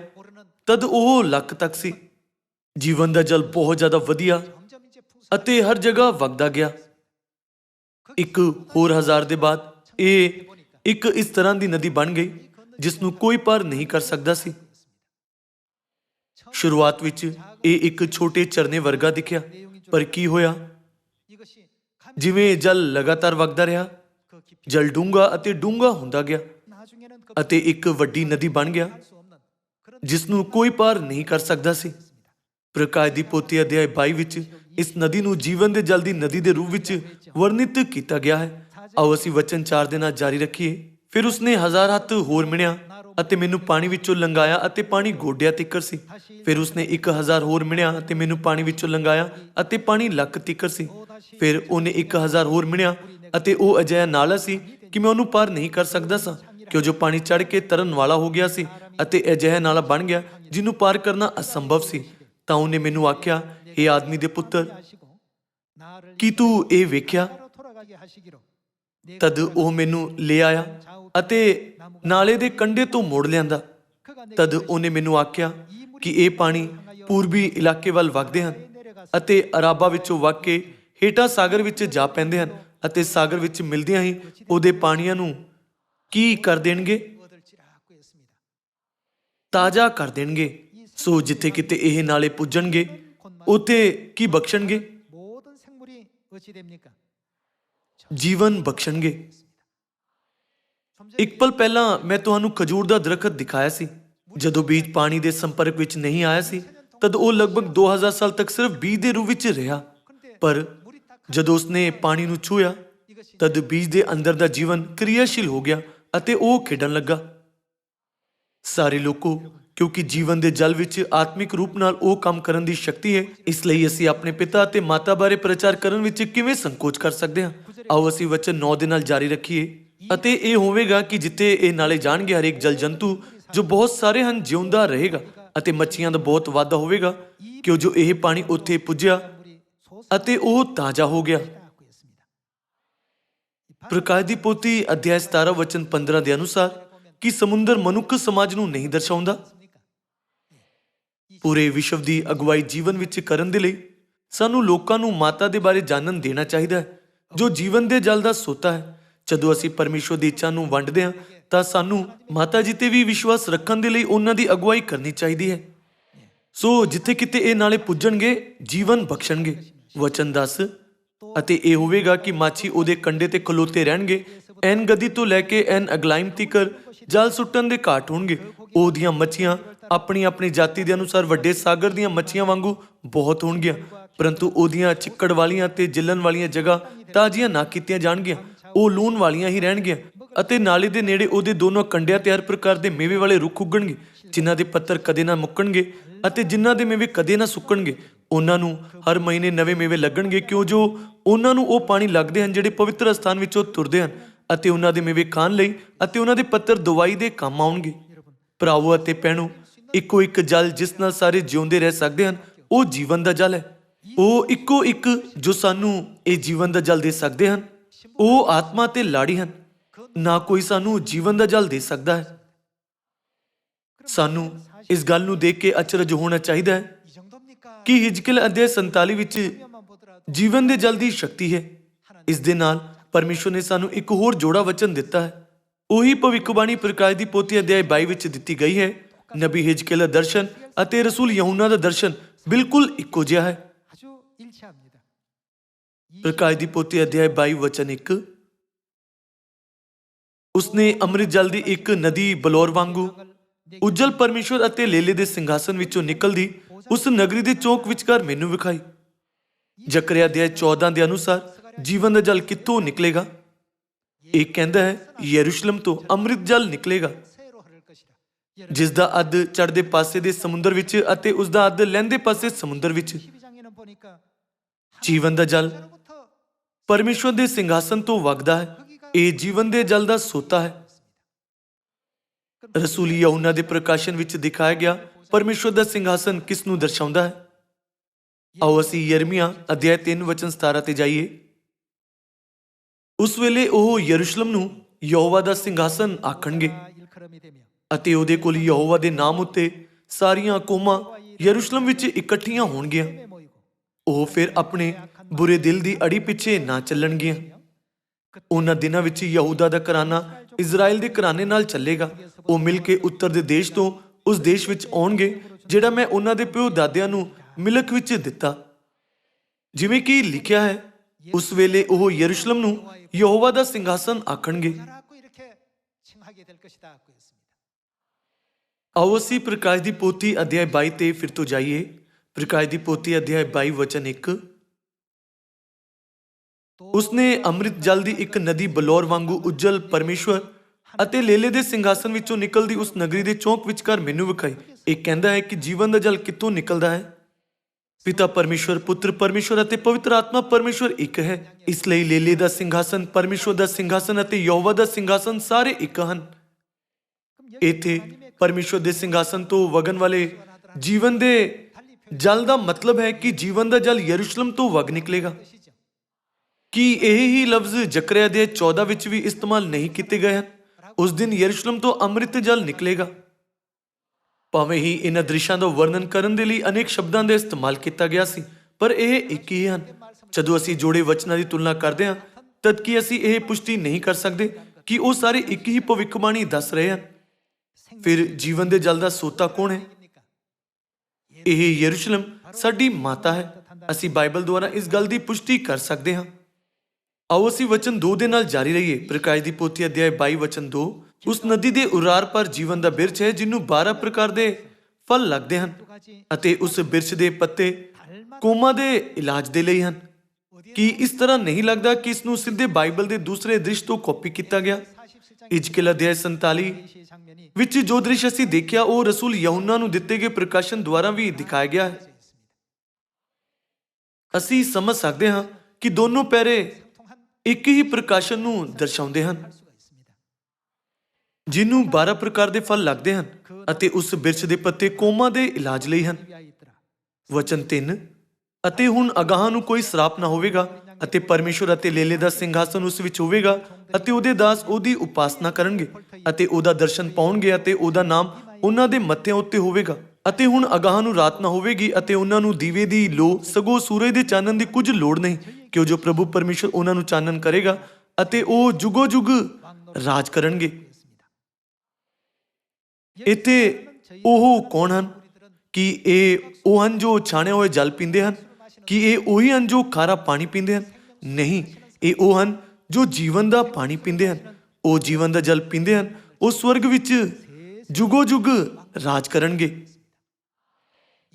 Speaker 1: ਤਦ ਉਹ ਲੱਕ ਤੱਕ ਸੀ। ਜੀਵਨ ਦਾ ਜਲ ਬਹੁਤ ਜ਼ਿਆਦਾ ਵਧੀਆ ਅਤੇ ਹਰ ਜਗ੍ਹਾ ਵਗਦਾ ਗਿਆ। ਇੱਕ ਹੋਰ ਹਜ਼ਾਰ ਦੇ ਬਾਅਦ ਇਹ ਇੱਕ ਇਸ ਤਰ੍ਹਾਂ ਦੀ ਨਦੀ ਬਣ ਗਈ, ਜਿਸ ਨੂੰ ਕੋਈ ਪਰ ਨਹੀਂ ਕਰ ਸਕਦਾ ਸੀ। ਸ਼ੁਰੂਆਤ ਵਿੱਚ ਇਹ ਇੱਕ ਛੋਟੇ ਚਰਨੇ ਵਰਗਾ ਦਿਖਿਆ, ਪਰ ਕੀ ਹੋਇਆ? ਜਿਵੇਂ ਜਲ ਲਗਾਤਾਰ ਵਗਦਾ ਰਿਹਾ, ਜਲ ਡੂੰਗਾ ਅਤੇ ਡੂੰਗਾ ਹੁੰਦਾ ਗਿਆ ਅਤੇ ਇੱਕ ਵੱਡੀ ਨਦੀ ਬਣ ਗਿਆ ਜਿਸ ਨੂੰ ਕੋਈ ਪਾਰ ਨਹੀਂ ਕਰ ਸਕਦਾ ਸੀ। ਪ੍ਰਕਾਸ਼ ਦੀ ਪੋਤੀ ਅਧਿਆਇ 22 ਵਿੱਚ ਇਸ ਨਦੀ ਨੂੰ ਜੀਵਨ ਦੇ ਜਲ ਦੀ ਨਦੀ ਦੇ ਰੂਪ ਵਿੱਚ ਵਰਣਿਤ ਕੀਤਾ ਗਿਆ ਹੈ। ਆਓ ਅਸੀਂ ਵਚਨ 4 ਦੇ ਨਾਲ ਜਾਰੀ ਰੱਖੀਏ। ਫਿਰ ਉਸਨੇ ਹਜ਼ਾਰ ਹੱਥ ਹੋਰ ਮਿਣਿਆ। ਅਤੇ ਮੈਨੂੰ ਪਾਣੀ ਵਿੱਚੋਂ ਲੰਗਾਇਆ ਅਤੇ ਪਾਣੀ ਗੋਡਿਆਂ ਤੀਕਰ ਸੀ। ਫਿਰ ਉਸਨੇ 1000 ਹੋਰ ਮਿਣਿਆ ਅਤੇ ਮੈਨੂੰ ਪਾਣੀ ਵਿੱਚੋਂ ਲੰਗਾਇਆ ਅਤੇ ਪਾਣੀ ਲੱਕ ਤੀਕਰ ਸੀ। ਫਿਰ ਉਹਨੇ 1000 ਹੋਰ ਮਿਣਿਆ ਅਤੇ ਉਹ ਅਜਿਹਾ ਨਾਲਾ ਸੀ ਕਿ ਮੈਂ ਉਹਨੂੰ ਪਾਰ ਨਹੀਂ ਕਰ ਸਕਦਾ ਸਾਂ, ਕਿਉਂ ਜੋ ਪਾਣੀ ਚੜ ਕੇ ਤਰਨ ਵਾਲਾ ਹੋ ਗਿਆ ਸੀ ਅਤੇ ਅਜਿਹਾ ਨਾਲਾ ਬਣ ਗਿਆ ਜਿਹਨੂੰ ਪਾਰ ਕਰਨਾ ਅਸੰਭਵ ਸੀ। ਤਾਂ ਉਹਨੇ ਮੈਨੂੰ ਆਖਿਆ ਇਹ ਆਦਮੀ ਦੇ ਪੁੱਤਰ, ਕੀ ਤੂੰ ਇਹ ਵੇਖਿਆ? ਤਦ ਉਹ ਮੈਨੂੰ ਲੈ ਆਇਆ ਅਤੇ ਨਾਲੇ ਦੇ ਕੰਢੇ ਤੋਂ ਮੋੜ ਲਿਆਂਦਾ। ਤਦ ਉਹਨੇ ਮੈਨੂੰ ਆਖਿਆ ਕਿ ਇਹ ਪਾਣੀ ਪੂਰਬੀ ਇਲਾਕੇ ਵੱਲ ਵਗਦੇ ਹਨ ਅਤੇ ਅਰਾਬਾ ਵਿੱਚੋਂ ਵਗ ਕੇ ਹੇਟਾ ਸਾਗਰ ਵਿੱਚ ਜਾ ਪੈਂਦੇ ਹਨ ਅਤੇ ਸਾਗਰ ਵਿੱਚ ਮਿਲਦਿਆਂ ਹੀ ਉਹਦੇ ਪਾਣੀਆਂ ਨੂੰ ਕੀ ਕਰ ਦੇਣਗੇ? ਤਾਜ਼ਾ ਕਰ ਦੇਣਗੇ। ਸੋ ਜਿੱਥੇ ਕਿਤੇ ਇਹ ਨਾਲੇ ਪੁੱਜਣਗੇ, ਉੱਥੇ ਕੀ ਬਖਸ਼ਣਗੇ? ਜੀਵਨ ਬਖਸ਼ਣਗੇ। ਇੱਕ ਪਲ ਪਹਿਲਾਂ ਮੈਂ ਤੁਹਾਨੂੰ ਖਜੂਰ ਦਾ ਦਰਖਤ ਦਿਖਾਇਆ ਸੀ। ਜਦੋਂ ਬੀਜ ਪਾਣੀ ਦੇ ਸੰਪਰਕ ਵਿੱਚ ਨਹੀਂ ਆਇਆ ਸੀ, ਤਦ ਉਹ ਲਗਭਗ 2000 ਸਾਲ ਤੱਕ ਸਿਰਫ ਬੀਜ ਦੇ ਰੂਪ ਵਿੱਚ ਰਿਹਾ। ਪਰ ਜਦੋਂ ਉਸਨੇ ਪਾਣੀ ਨੂੰ ਛੂਇਆ ਤਦ ਬੀਜ ਦੇ ਅੰਦਰ ਦਾ ਜੀਵਨ ਕਿਰਿਆਸ਼ੀਲ ਹੋ ਗਿਆ ਅਤੇ ਉਹ ਖੇਡਣ ਲੱਗਾ। ਸਾਰੇ ਲੋਕੋ, ਕਿਉਂਕਿ ਜੀਵਨ ਦੇ ਜਲ ਵਿੱਚ ਆਤਮਿਕ ਰੂਪ ਨਾਲ ਉਹ ਕੰਮ ਕਰਨ ਦੀ ਸ਼ਕਤੀ ਹੈ, ਇਸ ਲਈ ਅਸੀਂ ਆਪਣੇ ਪਿਤਾ ਅਤੇ ਮਾਤਾ ਬਾਰੇ ਪ੍ਰਚਾਰ ਕਰਨ ਵਿੱਚ ਕਿਵੇਂ ਸੰਕੋਚ ਕਰ ਸਕਦੇ ਹਾਂ? ਆਓ ਅਸੀਂ ਵਚਨ 9 ਦੇ ਨਾਲ ਜਾਰੀ ਰੱਖੀਏ। ਅਤੇ ਇਹ ਹੋਵੇਗਾ ਕਿ ਜਿੱਥੇ ਇਹ ਨਾਲੇ ਜਾਣਗੇ ਹਰੇਕ ਜਲ ਜੰਤੂ, ਜੋ ਬਹੁਤ ਸਾਰੇ ਹਨ, ਜਿਉਂਦਾ ਰਹੇਗਾ ਅਤੇ ਮੱਛੀਆਂ ਦਾ ਬਹੁਤ ਵਾਧਾ ਹੋਵੇਗਾ, ਕਿਉਂ ਜੋ ਇਹ ਪਾਣੀ ਉੱਥੇ ਪੁੱਜਿਆ ਅਤੇ ਉਹ ਤਾਜ਼ਾ ਹੋ ਗਿਆ। ਪ੍ਰਕਾਸ਼ ਦੀ ਅਧਿਆਇ 17 ਵਚਨ 15 ਦੇ ਅਨੁਸਾਰ ਕਿ ਸਮੁੰਦਰ ਮਨੁੱਖ ਸਮਾਜ ਨੂੰ ਨਹੀਂ ਦਰਸਾਉਂਦਾ। ਪੂਰੇ ਵਿਸ਼ਵ ਦੀ ਅਗਵਾਈ ਜੀਵਨ ਵਿੱਚ ਕਰਨ ਦੇ ਲਈ ਸਾਨੂੰ ਲੋਕਾਂ ਨੂੰ ਮਾਤਾ ਦੇ ਬਾਰੇ ਜਾਣਨ ਦੇਣਾ ਚਾਹੀਦਾ ਹੈ, ਜੋ ਜੀਵਨ ਦੇ ਜਲ ਦਾ ਸੋਤਾ ਹੈ। ਜਦੋਂ ਅਸੀਂ ਪਰਮੇਸ਼ਵਰ ਦੀ ਇੱਛਾ ਨੂੰ ਵੰਡਦੇ ਹਾਂ, ਤਾਂ ਸਾਨੂੰ ਮਾਤਾ ਜੀ ਤੇ ਵੀ ਵਿਸ਼ਵਾਸ ਰੱਖਣ ਦੇ ਲਈ ਉਹਨਾਂ ਦੀ ਅਗਵਾਈ ਕਰਨੀ ਚਾਹੀਦੀ ਹੈ। ਸੋ ਜਿੱਥੇ ਕਿਤੇ ਇਹ ਨਾਲੇ ਪੁੱਜਣਗੇ, ਜੀਵਨ ਬਖਸ਼ਣਗੇ। ਵਚਨ 10 ਅਤੇ ਇਹ ਹੋਵੇਗਾ ਕਿ ਮਾਛੀ ਉਹਦੇ ਕੰਡੇ ਤੇ ਖਲੋਤੇ ਰਹਿਣਗੇ। ਐਨ ਗਦੀ ਤੋਂ ਲੈ ਕੇ ਐਨ ਅਗਲਾਈਮ ਤੀਕਰ ਜਲ ਸੁੱਟਣ ਦੇ ਘਾਟ ਹੋਣਗੇ। ਉਹਦੀਆਂ ਮੱਛੀਆਂ ਆਪਣੀ ਆਪਣੀ ਜਾਤੀ ਦੇ ਅਨੁਸਾਰ ਵੱਡੇ ਸਾਗਰ ਦੀਆਂ ਮੱਛੀਆਂ ਵਾਂਗੂ ਬਹੁਤ ਹੋਣਗੀਆਂ। ਪਰੰਤੂ ਉਹਦੀਆਂ ਚਿੱਕੜ ਵਾਲੀਆਂ ਤੇ ਜਿੱਲਣ ਵਾਲੀਆਂ ਜਗ੍ਹਾ ਤਾਜ਼ੀਆਂ ਨਾ ਕੀਤੀਆਂ ਜਾਣਗੀਆਂ। ਉਹ ਲੂਣ ਵਾਲੀਆਂ ਹੀ ਰਹਿਣਗੀਆਂ ਅਤੇ ਨਾਲੇ ਦੇ ਨੇੜੇ ਉਹਦੇ ਦੋਨੋਂ ਕੰਡਿਆਂ ਤੇ ਹਰ ਪ੍ਰਕਾਰ ਦੇ ਮੇਵੇ ਵਾਲੇ ਰੁੱਖ ਉੱਗਣਗੇ, ਜਿਨ੍ਹਾਂ ਦੇ ਪੱਤਰ ਕਦੇ ਨਾ ਮੁੱਕਣਗੇ ਅਤੇ ਜਿਨ੍ਹਾਂ ਦੇ ਮੇਵੇ ਕਦੇ ਨਾ ਸੁੱਕਣਗੇ। ਉਹਨਾਂ ਨੂੰ ਹਰ ਮਹੀਨੇ ਨਵੇਂ ਮੇਵੇ ਲੱਗਣਗੇ ਕਿਉਂ ਜੋ ਉਹਨਾਂ ਨੂੰ ਉਹ ਪਾਣੀ ਲੱਗਦੇ ਹਨ ਜਿਹੜੇ ਪਵਿੱਤਰ ਸਥਾਨ ਵਿੱਚੋਂ ਤੁਰਦੇ ਹਨ ਅਤੇ ਉਹਨਾਂ ਦੇ ਮੇਵੇ ਖਾਣ ਲਈ ਅਤੇ ਉਹਨਾਂ ਦੇ ਪੱਤਰ ਦਵਾਈ ਦੇ ਕੰਮ ਆਉਣਗੇ। ਭਰਾਵੋ ਅਤੇ ਭੈਣੋ, ਇੱਕੋ ਇੱਕ ਜਲ ਜਿਸ ਨਾਲ ਸਾਰੇ ਜਿਉਂਦੇ ਰਹਿ ਸਕਦੇ ਹਨ, ਉਹ ਜੀਵਨ ਦਾ ਜਲ ਹੈ। ਉਹ ਇੱਕੋ ਇੱਕ ਜੋ ਸਾਨੂੰ ਇਹ ਜੀਵਨ ਦਾ ਜਲ ਦੇ ਸਕਦੇ ਹਨ। ਉਹ ਆਤਮਾ ਤੇ ਲਾੜੀ ਹਨ। ਨਾ ਕੋਈ ਸਾਨੂੰ ਜੀਵਨ ਦਾ ਜਲ ਦੇ ਸਕਦਾ ਹੈ। ਸਾਨੂੰ ਇਸ ਗੱਲ ਨੂੰ ਦੇਖ ਕੇ ਅਚਰਜ ਹੋਣਾ ਚਾਹੀਦਾ ਹੈ ਕਿ ਹਿਜਕਲ ਅਧਿਆਇ 47 ਵਿੱਚ ਜੀਵਨ ਦੇ ਜਲ ਦੀ ਸ਼ਕਤੀ ਹੈ। ਇਸ ਦੇ ਨਾਲ ਪਰਮੇਸ਼ਵਰ ਨੇ ਸਾਨੂੰ ਇੱਕ ਹੋਰ ਜੋੜਾ ਵਚਨ ਦਿੱਤਾ ਹੈ। ਉਹੀ ਭਵਿੱਖਬਾਣੀ ਪ੍ਰਕਾਸ਼ ਦੀ ਪੋਥੀ ਅਧਿਆਇ 22 ਵਿੱਚ ਦਿੱਤੀ ਗਈ ਹੈ। ਨਬੀ ਹਿਜਕਲ ਦਾ ਦਰਸ਼ਨ ਅਤੇ ਰਸੂਲ ਯਹੂਨਾ ਦਾ ਦਰਸ਼ਨ ਬਿਲਕੁਲ ਇੱਕੋ ਜਿਹਾ ਹੈ। ਪ੍ਰਕਾਸ਼ ਦੀ ਪੋਥੀ ਅਧਿਆਇ 22 ਵਚਨ 1 ਉਸਨੇ ਅੰਮ੍ਰਿਤ ਜਲ ਦੀ ਇੱਕ ਨਦੀ ਬਲੌਰ ਵਾਂਗੂ ਉਜਲ ਪਰਮੇਸ਼ਵਰ ਅਤੇ ਲੇਲੇ ਦੇ ਸਿੰਘਾਸਨ ਵਿੱਚੋਂ ਨਿਕਲਦੀ ਉਸ ਨਗਰੀ ਦੇ ਚੌਕ ਵਿਚਕਾਰ ਮੈਨੂੰ ਵਿਖਾਈ। ਜਕਰਿਆ ਦੇ 14 ਦੇ ਅਨੁਸਾਰ ਜੀਵਨ ਦਾ ਜਲ ਕਿੱਥੋਂ ਨਿਕਲੇਗਾ? ਇਹ ਕਹਿੰਦਾ ਹੈ, ਯਰੂਸ਼ਲਮ ਤੋਂ ਅੰਮ੍ਰਿਤ ਜਲ ਨਿਕਲੇਗਾ। ਜਿਸ ਦਾ ਅੱਧ ਚੜਦੇ ਪਾਸੇ ਦੇ ਸਮੁੰਦਰ ਵਿੱਚ ਅਤੇ ਉਸ ਦਾ ਅੱਧ ਲਹਿੰਦੇ ਪਾਸੇ ਸਮੁੰਦਰ ਵਿੱਚ। ਜੀਵਨ ਦਾ ਜਲ ਪਰਮੇਸ਼ਵਰ ਦੇ ਸਿੰਘਾਸਨ ਤੋਂ ਵਗਦਾ ਹੈ, ਇਹ ਜੀਵਨ ਦੇ ਜਲ ਦਾ ਸੋਤਾ ਹੈ। ਰਸੂਲ ਯਹੂਨਾ ਦੇ ਪ੍ਰਕਾਸ਼ਨ ਵਿੱਚ ਦਿਖਾਇਆ ਗਿਆ ਪਰਮੇਸ਼ਵਰ ਦਾ ਸਿੰਘਾਸਨ ਕਿਸ ਨੂੰ ਦਰਸਾਉਂਦਾ ਹੈ? ਆਓ ਅਸੀਂ ਯਰਮੀਆ ਅਧਿਆਇ 3 ਵਚਨ 17 ਤੇ ਜਾਈਏ। ਉਸ ਵੇਲੇ ਉਹ ਯਰੂਸ਼ਲਮ ਨੂੰ ਯਹੋਵਾ ਦਾ ਸਿੰਘਾਸਨ ਆਖਣਗੇ ਅਤੇ ਉਹਦੇ ਕੋਲ ਯਹੋਵਾ ਦੇ ਨਾਮ ਉੱਤੇ ਸਾਰੀਆਂ ਕੋਮਾਂ ਯਰੂਸ਼ਲਮ ਵਿੱਚ ਇਕੱਠੀਆਂ ਹੋਣਗੀਆਂ। ਉਹ ਫਿਰ ਆਪਣੇ ਬੁਰੇ ਦਿਲ ਦੀ ਅੜੀ ਪਿੱਛੇ ਨਾ ਚੱਲਣਗੀਆਂ। ਉਹਨਾਂ ਦਿਨਾਂ ਵਿੱਚ ਯਹੂਦਾ ਦਾ ਘਰਾਨਾ ਇਜ਼ਰਾਈਲ ਦੇ ਘਰਾਨੇ ਨਾਲ ਚੱਲੇਗਾ। ਉਹ ਮਿਲ ਕੇ ਉੱਤਰ ਦੇ ਦੇਸ਼ ਤੋਂ ਉਸ ਦੇਸ਼ ਵਿੱਚ ਆਉਣਗੇ, ਜਿਹੜਾ ਮੈਂ ਉਹਨਾਂ ਦੇ ਪਿਓ ਦਾਦਿਆਂ ਨੂੰ ਮਿਲਕ ਵਿੱਚ ਦਿੱਤਾ। ਜਿਵੇਂ ਕਿ ਲਿਖਿਆ ਹੈ, ਉਸ ਵੇਲੇ ਉਹ ਯਰੂਸ਼ਲਮ ਨੂੰ ਯਹੋਵਾ ਦਾ ਸਿੰਘਾਸਨ ਆਖਣਗੇ। ਆਓ ਅਸੀਂ ਪ੍ਰਕਾਸ਼ ਦੀ ਪੋਤੀ ਅਧਿਆਇ 22 ਤੇ ਫਿਰ ਤੋਂ ਜਾਈਏ। ਪ੍ਰਕਾਸ਼ ਦੀ ਪੋਤੀ ਅਧਿਆਇ 22 ਵਚਨ 1 ਉਸਨੇ ਅੰਮ੍ਰਿਤ ਜਲ ਦੀ ਇੱਕ ਨਦੀ ਬਲੌਰ ਵਾਂਗੂ ਉਜਲ ਪਰਮੇਸ਼ਵਰ ਅਤੇ ਲੇਲੇ ਦੇ ਸਿੰਘਾਸਨ ਵਿੱਚੋਂ ਨਿਕਲਦੀ ਉਸ ਨਗਰੀ ਦੇ ਚੌਂਕ ਵਿਚਕਾਰ ਮੈਨੂੰ ਵਿਖਾਈ। ਇਹ ਕਹਿੰਦਾ ਹੈ ਕਿ ਜੀਵਨ ਦਾ ਜਲ ਕਿੱਥੋਂ ਨਿਕਲਦਾ ਹੈ? ਪਿਤਾ ਪਰਮੇਸ਼ਵਰ, ਪੁੱਤਰ ਪਰਮੇਸ਼ਵਰ ਅਤੇ ਪਵਿੱਤਰ ਆਤਮਾ ਪਰਮੇਸ਼ਵਰ ਇੱਕ ਹੈ। ਇਸ ਲਈ ਲੇਲੇ ਦਾ ਸਿੰਘਾਸਨ, ਪਰਮੇਸ਼ਵਰ ਦਾ ਸਿੰਘਾਸਨ ਅਤੇ ਯਹੋਵਾ ਦਾ ਸਿੰਘਾਸਨ ਸਾਰੇ ਇੱਕ ਹਨ। ਇੱਥੇ ਪਰਮੇਸ਼ਵਰ ਦੇ ਸਿੰਘਾਸਨ ਤੋਂ ਵਗਣ ਵਾਲੇ ਜੀਵਨ ਦੇ ਜਲ ਦਾ ਮਤਲਬ ਹੈ ਕਿ ਜੀਵਨ ਦਾ ਜਲ ਯਰੂਸ਼ਲਮ ਤੋਂ ਵਗ ਨਿਕਲੇਗਾ। ਕਿ ਇਹ ਹੀ ਲਫ਼ਜ਼ ਜਕਰਿਆ ਦੇ 14 ਵਿੱਚ ਵੀ ਇਸਤੇਮਾਲ ਨਹੀਂ ਕੀਤੇ ਗਏ ਹਨ? ਉਸ ਦਿਨ ਯਰੂਸ਼ਲਮ ਤੋਂ ਅੰਮ੍ਰਿਤ ਜਲ ਨਿਕਲੇਗਾ। ਭਾਵੇਂ ਹੀ ਇਹਨਾਂ ਦ੍ਰਿਸ਼ਾਂ ਦਾ ਵਰਣਨ ਕਰਨ ਦੇ ਲਈ ਅਨੇਕ ਸ਼ਬਦਾਂ ਦਾ ਇਸਤੇਮਾਲ ਕੀਤਾ ਗਿਆ ਸੀ, ਪਰ ਇਹ ਇੱਕ ਹੀ ਹਨ। ਜਦੋਂ ਅਸੀਂ ਜੋੜੇ ਵਚਨਾਂ ਦੀ ਤੁਲਨਾ ਕਰਦੇ ਹਾਂ, ਤਦ ਕਿ ਅਸੀਂ ਇਹ ਪੁਸ਼ਟੀ ਨਹੀਂ ਕਰ ਸਕਦੇ ਕਿ ਉਹ ਸਾਰੇ ਇੱਕ ਹੀ ਭਵਿੱਖਬਾਣੀ ਦੱਸ ਰਹੇ ਹਨ? ਫਿਰ ਜੀਵਨ ਦੇ ਜਲ ਦਾ ਸੋਤਾ ਕੌਣ ਹੈ? ਇਹ ਯਰੂਸ਼ਲਮ ਸਾਡੀ ਮਾਤਾ ਹੈ। ਅਸੀਂ ਬਾਈਬਲ ਦੁਆਰਾ ਇਸ ਗੱਲ ਦੀ ਪੁਸ਼ਟੀ ਕਰ ਸਕਦੇ ਹਾਂ। ਆਓ ਅਸੀਂ ਵਚਨ 2 ਦੇ ਨਾਲ ਜਾਰੀ ਰਹੀਏ। ਪ੍ਰਕਾਸ਼ ਦੀ ਪੋਥੀ ਅਧਿਆਇ 22 ਵਚਨ 2 ਉਸ ਨਦੀ ਦੇ ਉਰਾਰ ਪਰ ਜੀਵਨ ਦਾ ਬਿਰਛ ਹੈ ਜਿਹਨੂੰ 12 ਪ੍ਰਕਾਰ ਦੇ ਫਲ ਲੱਗਦੇ ਹਨ ਅਤੇ ਉਸ ਬਿਰਛ ਦੇ ਪੱਤੇ ਕੋਮਾ ਦੇ ਇਲਾਜ ਦੇ ਲਈ ਹਨ। ਕਿ ਇਸ ਤਰ੍ਹਾਂ ਨਹੀਂ ਲੱਗਦਾ ਕਿ ਇਸ ਨੂੰ ਸਿੱਧੇ ਬਾਈਬਲ ਦੇ ਦੂਸਰੇ ਦ੍ਰਿਸ਼ ਤੋਂ ਕਾਪੀ ਕੀਤਾ ਗਿਆ? ਇਜਕਲ ਅਧਿਆਇ 47 ਵਿੱਚ ਜੋ ਦ੍ਰਿਸ਼ ਅਸੀਂ ਦੇਖਿਆ, ਉਹ ਰਸੂਲ ਯਹੂਨਾ ਨੂੰ ਦਿੱਤੇ ਗਏ ਪ੍ਰਕਾਸ਼ਨ ਦੁਆਰਾ ਵੀ ਦਿਖਾਇਆ ਗਿਆ ਹੈ। ਅਸੀਂ ਸਮਝ ਸਕਦੇ ਹਾਂ ਕਿ ਦੋਨੋਂ ਪੈਰੇ ਇੱਕ ਹੀ ਪ੍ਰਕਾਸ਼ਨ ਨੂੰ ਦਰਸਾਉਂਦੇ ਹਨ, ਜਿਹਨੂੰ 12 ਪ੍ਰਕਾਰ ਦੇ ਫਲ ਲੱਗਦੇ ਹਨ ਅਤੇ ਉਸ ਬਿਰਛ ਦੇ ਪੱਤੇ ਕੋਮਾ ਦੇ ਇਲਾਜ ਲਈ ਹਨ। ਵਚਨ 3 ਅਤੇ ਹੁਣ ਅਗਾਹ ਨੂੰ ਕੋਈ ਸਰਾਪ ਨਾ ਹੋਵੇਗਾ ਅਤੇ ਪਰਮੇਸ਼ਵਰ ਅਤੇ ਲੇਲੇ ਦਾ ਸਿੰਘਾਸਨ ਉਸ ਵਿੱਚ ਹੋਵੇਗਾ ਅਤੇ ਉਹਦੇ ਦਾਸ ਉਹਦੀ ਉਪਾਸਨਾ ਕਰਨਗੇ ਅਤੇ ਉਹਦਾ ਦਰਸ਼ਨ ਪਾਉਣਗੇ ਅਤੇ ਉਹਦਾ ਨਾਮ ਉਹਨਾਂ ਦੇ ਮੱਥਿਆਂ ਉੱਤੇ ਹੋਵੇਗਾ। ਅਤੇ ਹੁਣ ਅਗਾਹ ਨੂੰ ਰਾਤ ਨਾ ਹੋਵੇਗੀ ਅਤੇ ਉਹਨਾਂ ਨੂੰ ਦੀਵੇ ਦੀ ਲੋ ਸਗੋ ਸੂਰਜ ਦੇ ਚਾਨਣ ਦੀ ਕੁਝ ਲੋੜ ਨਹੀਂ। ਕਿ ਉਹ ਜੋ ਪ੍ਰਭੂ ਪਰਮੇਸ਼ਵਰ ਉਹਨਾਂ ਨੂੰ ਚਾਨਣ ਕਰੇਗਾ ਅਤੇ ਉਹ ਜੁਗੋ ਜੁਗ ਰਾਜ ਕਰਨਗੇ। ਇੱਥੇ ਉਹ ਕੌਣ ਹਨ? ਕਿ ਇਹ ਉਹ ਹਨ ਜੋ ਛਾਣੇ ਹੋਏ ਜਲ ਪੀਂਦੇ ਹਨ? ਕਿ ਇਹ ਉਹੀ ਹਨ ਜੋ ਖਾਰਾ ਪਾਣੀ ਪੀਂਦੇ ਹਨ? ਨਹੀਂ, ਇਹ ਉਹ ਹਨ ਜੋ ਜੀਵਨ ਦਾ ਪਾਣੀ ਪੀਂਦੇ ਹਨ। ਉਹ ਜੀਵਨ ਦਾ ਜਲ ਪੀਂਦੇ ਹਨ। ਉਹ ਸਵਰਗ ਵਿੱਚ ਜੁਗੋ ਜੁਗ ਰਾਜ ਕਰਨਗੇ।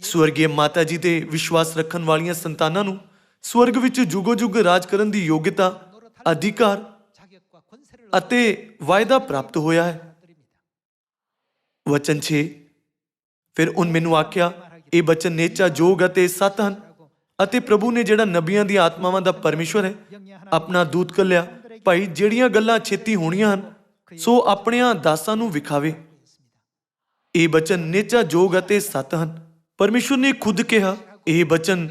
Speaker 1: ਸਵਰਗੀ ਮਾਤਾ ਜੀ ਤੇ ਵਿਸ਼ਵਾਸ ਰੱਖਣ ਵਾਲੀਆਂ ਸੰਤਾਨਾਂ ਨੂੰ ਸਵਰਗ ਵਿੱਚ ਜੁਗੋ ਜੁਗ ਰਾਜ ਕਰਨ ਦੀ ਯੋਗਤਾ, ਅਧਿਕਾਰ ਅਤੇ ਵਾਅਦਾ ਪ੍ਰਾਪਤ ਹੋਇਆ ਹੈ। ਵਚਨ 6 ਫਿਰ ਉਹਨ ਮੈਨੂੰ ਆਖਿਆ, ਇਹ ਬਚਨ ਨੇਚਾ ਜੋਗ ਅਤੇ ਸਤ ਹਨ ਅਤੇ ਪ੍ਰਭੂ ਨੇ ਜਿਹੜਾ ਨਬੀਆਂ ਦੀ ਆਤਮਾਵਾਂ ਦਾ ਪਰਮੇਸ਼ਵਰ ਹੈ, ਆਪਣਾ ਦੂਤ ਕੱਲਿਆ। ਭਾਈ, ਜਿਹੜੀਆਂ ਗੱਲਾਂ ਛੇਤੀ ਹੋਣੀਆਂ ਹਨ, ਸੋ ਆਪਣਿਆਂ ਦਾਸਾਂ ਨੂੰ ਵਿਖਾਵੇ। ਇਹ ਬਚਨ ਨੇਚਾ ਜੋਗ ਅਤੇ ਸਤ ਹਨ ਪਰਮੇਸ਼ਵਰ ਨੇ ਖੁਦ ਕਿਹਾ, ਇਹ ਬਚਨ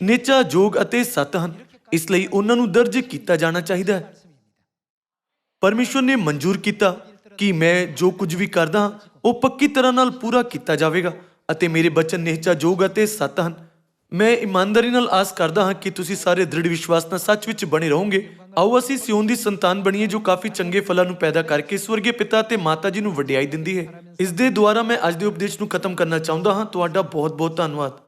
Speaker 1: ਨੇਚਾ ਜੋਗ ਅਤੇ ਸਤ ਹਨ। ਇਸ ਲਈ ਉਹਨਾਂ ਨੂੰ ਦਰਜ ਕੀਤਾ ਜਾਣਾ ਚਾਹੀਦਾ ਹੈ। ਪਰਮੇਸ਼ਵਰ ਨੇ ਮਨਜ਼ੂਰ ਕੀਤਾ ਕਿ ਮੈਂ ਜੋ ਕੁਝ ਵੀ ਕਰਦਾ ਹਾਂ ਉਹ ਪੱਕੀ ਤਰ੍ਹਾਂ ਨਾਲ ਪੂਰਾ ਕੀਤਾ ਜਾਵੇਗਾ ਅਤੇ ਮੇਰੇ ਬਚਨ ਨਿਹਚਾ ਜੋਗ ਅਤੇ ਸਤ ਹਨ। ਮੈਂ ਇਮਾਨਦਾਰੀ ਨਾਲ ਆਸ ਕਰਦਾ ਹਾਂ ਕਿ ਤੁਸੀਂ ਸਾਰੇ ਦ੍ਰਿੜ ਵਿਸ਼ਵਾਸ ਨਾਲ ਸੱਚ ਵਿੱਚ ਬਣੇ ਰਹੋਗੇ। ਆਓ ਅਸੀਂ ਸਿਓਨ ਦੀ ਸੰਤਾਨ ਬਣੀਏ, ਜੋ ਕਾਫੀ ਚੰਗੇ ਫਲਾਂ ਨੂੰ ਪੈਦਾ ਕਰਕੇ ਸਵਰਗੀ ਪਿਤਾ ਤੇ ਮਾਤਾ ਜੀ ਨੂੰ ਵਡਿਆਈ ਦਿੰਦੀ ਹੈ। ਇਸ ਦੇ ਦੁਆਰਾ ਮੈਂ ਅੱਜ ਦੇ ਉਪਦੇਸ਼ ਨੂੰ ਖਤਮ ਕਰਨਾ ਚਾਹੁੰਦਾ ਹਾਂ। ਤੁਹਾਡਾ ਬਹੁਤ ਬਹੁਤ ਧੰਨਵਾਦ।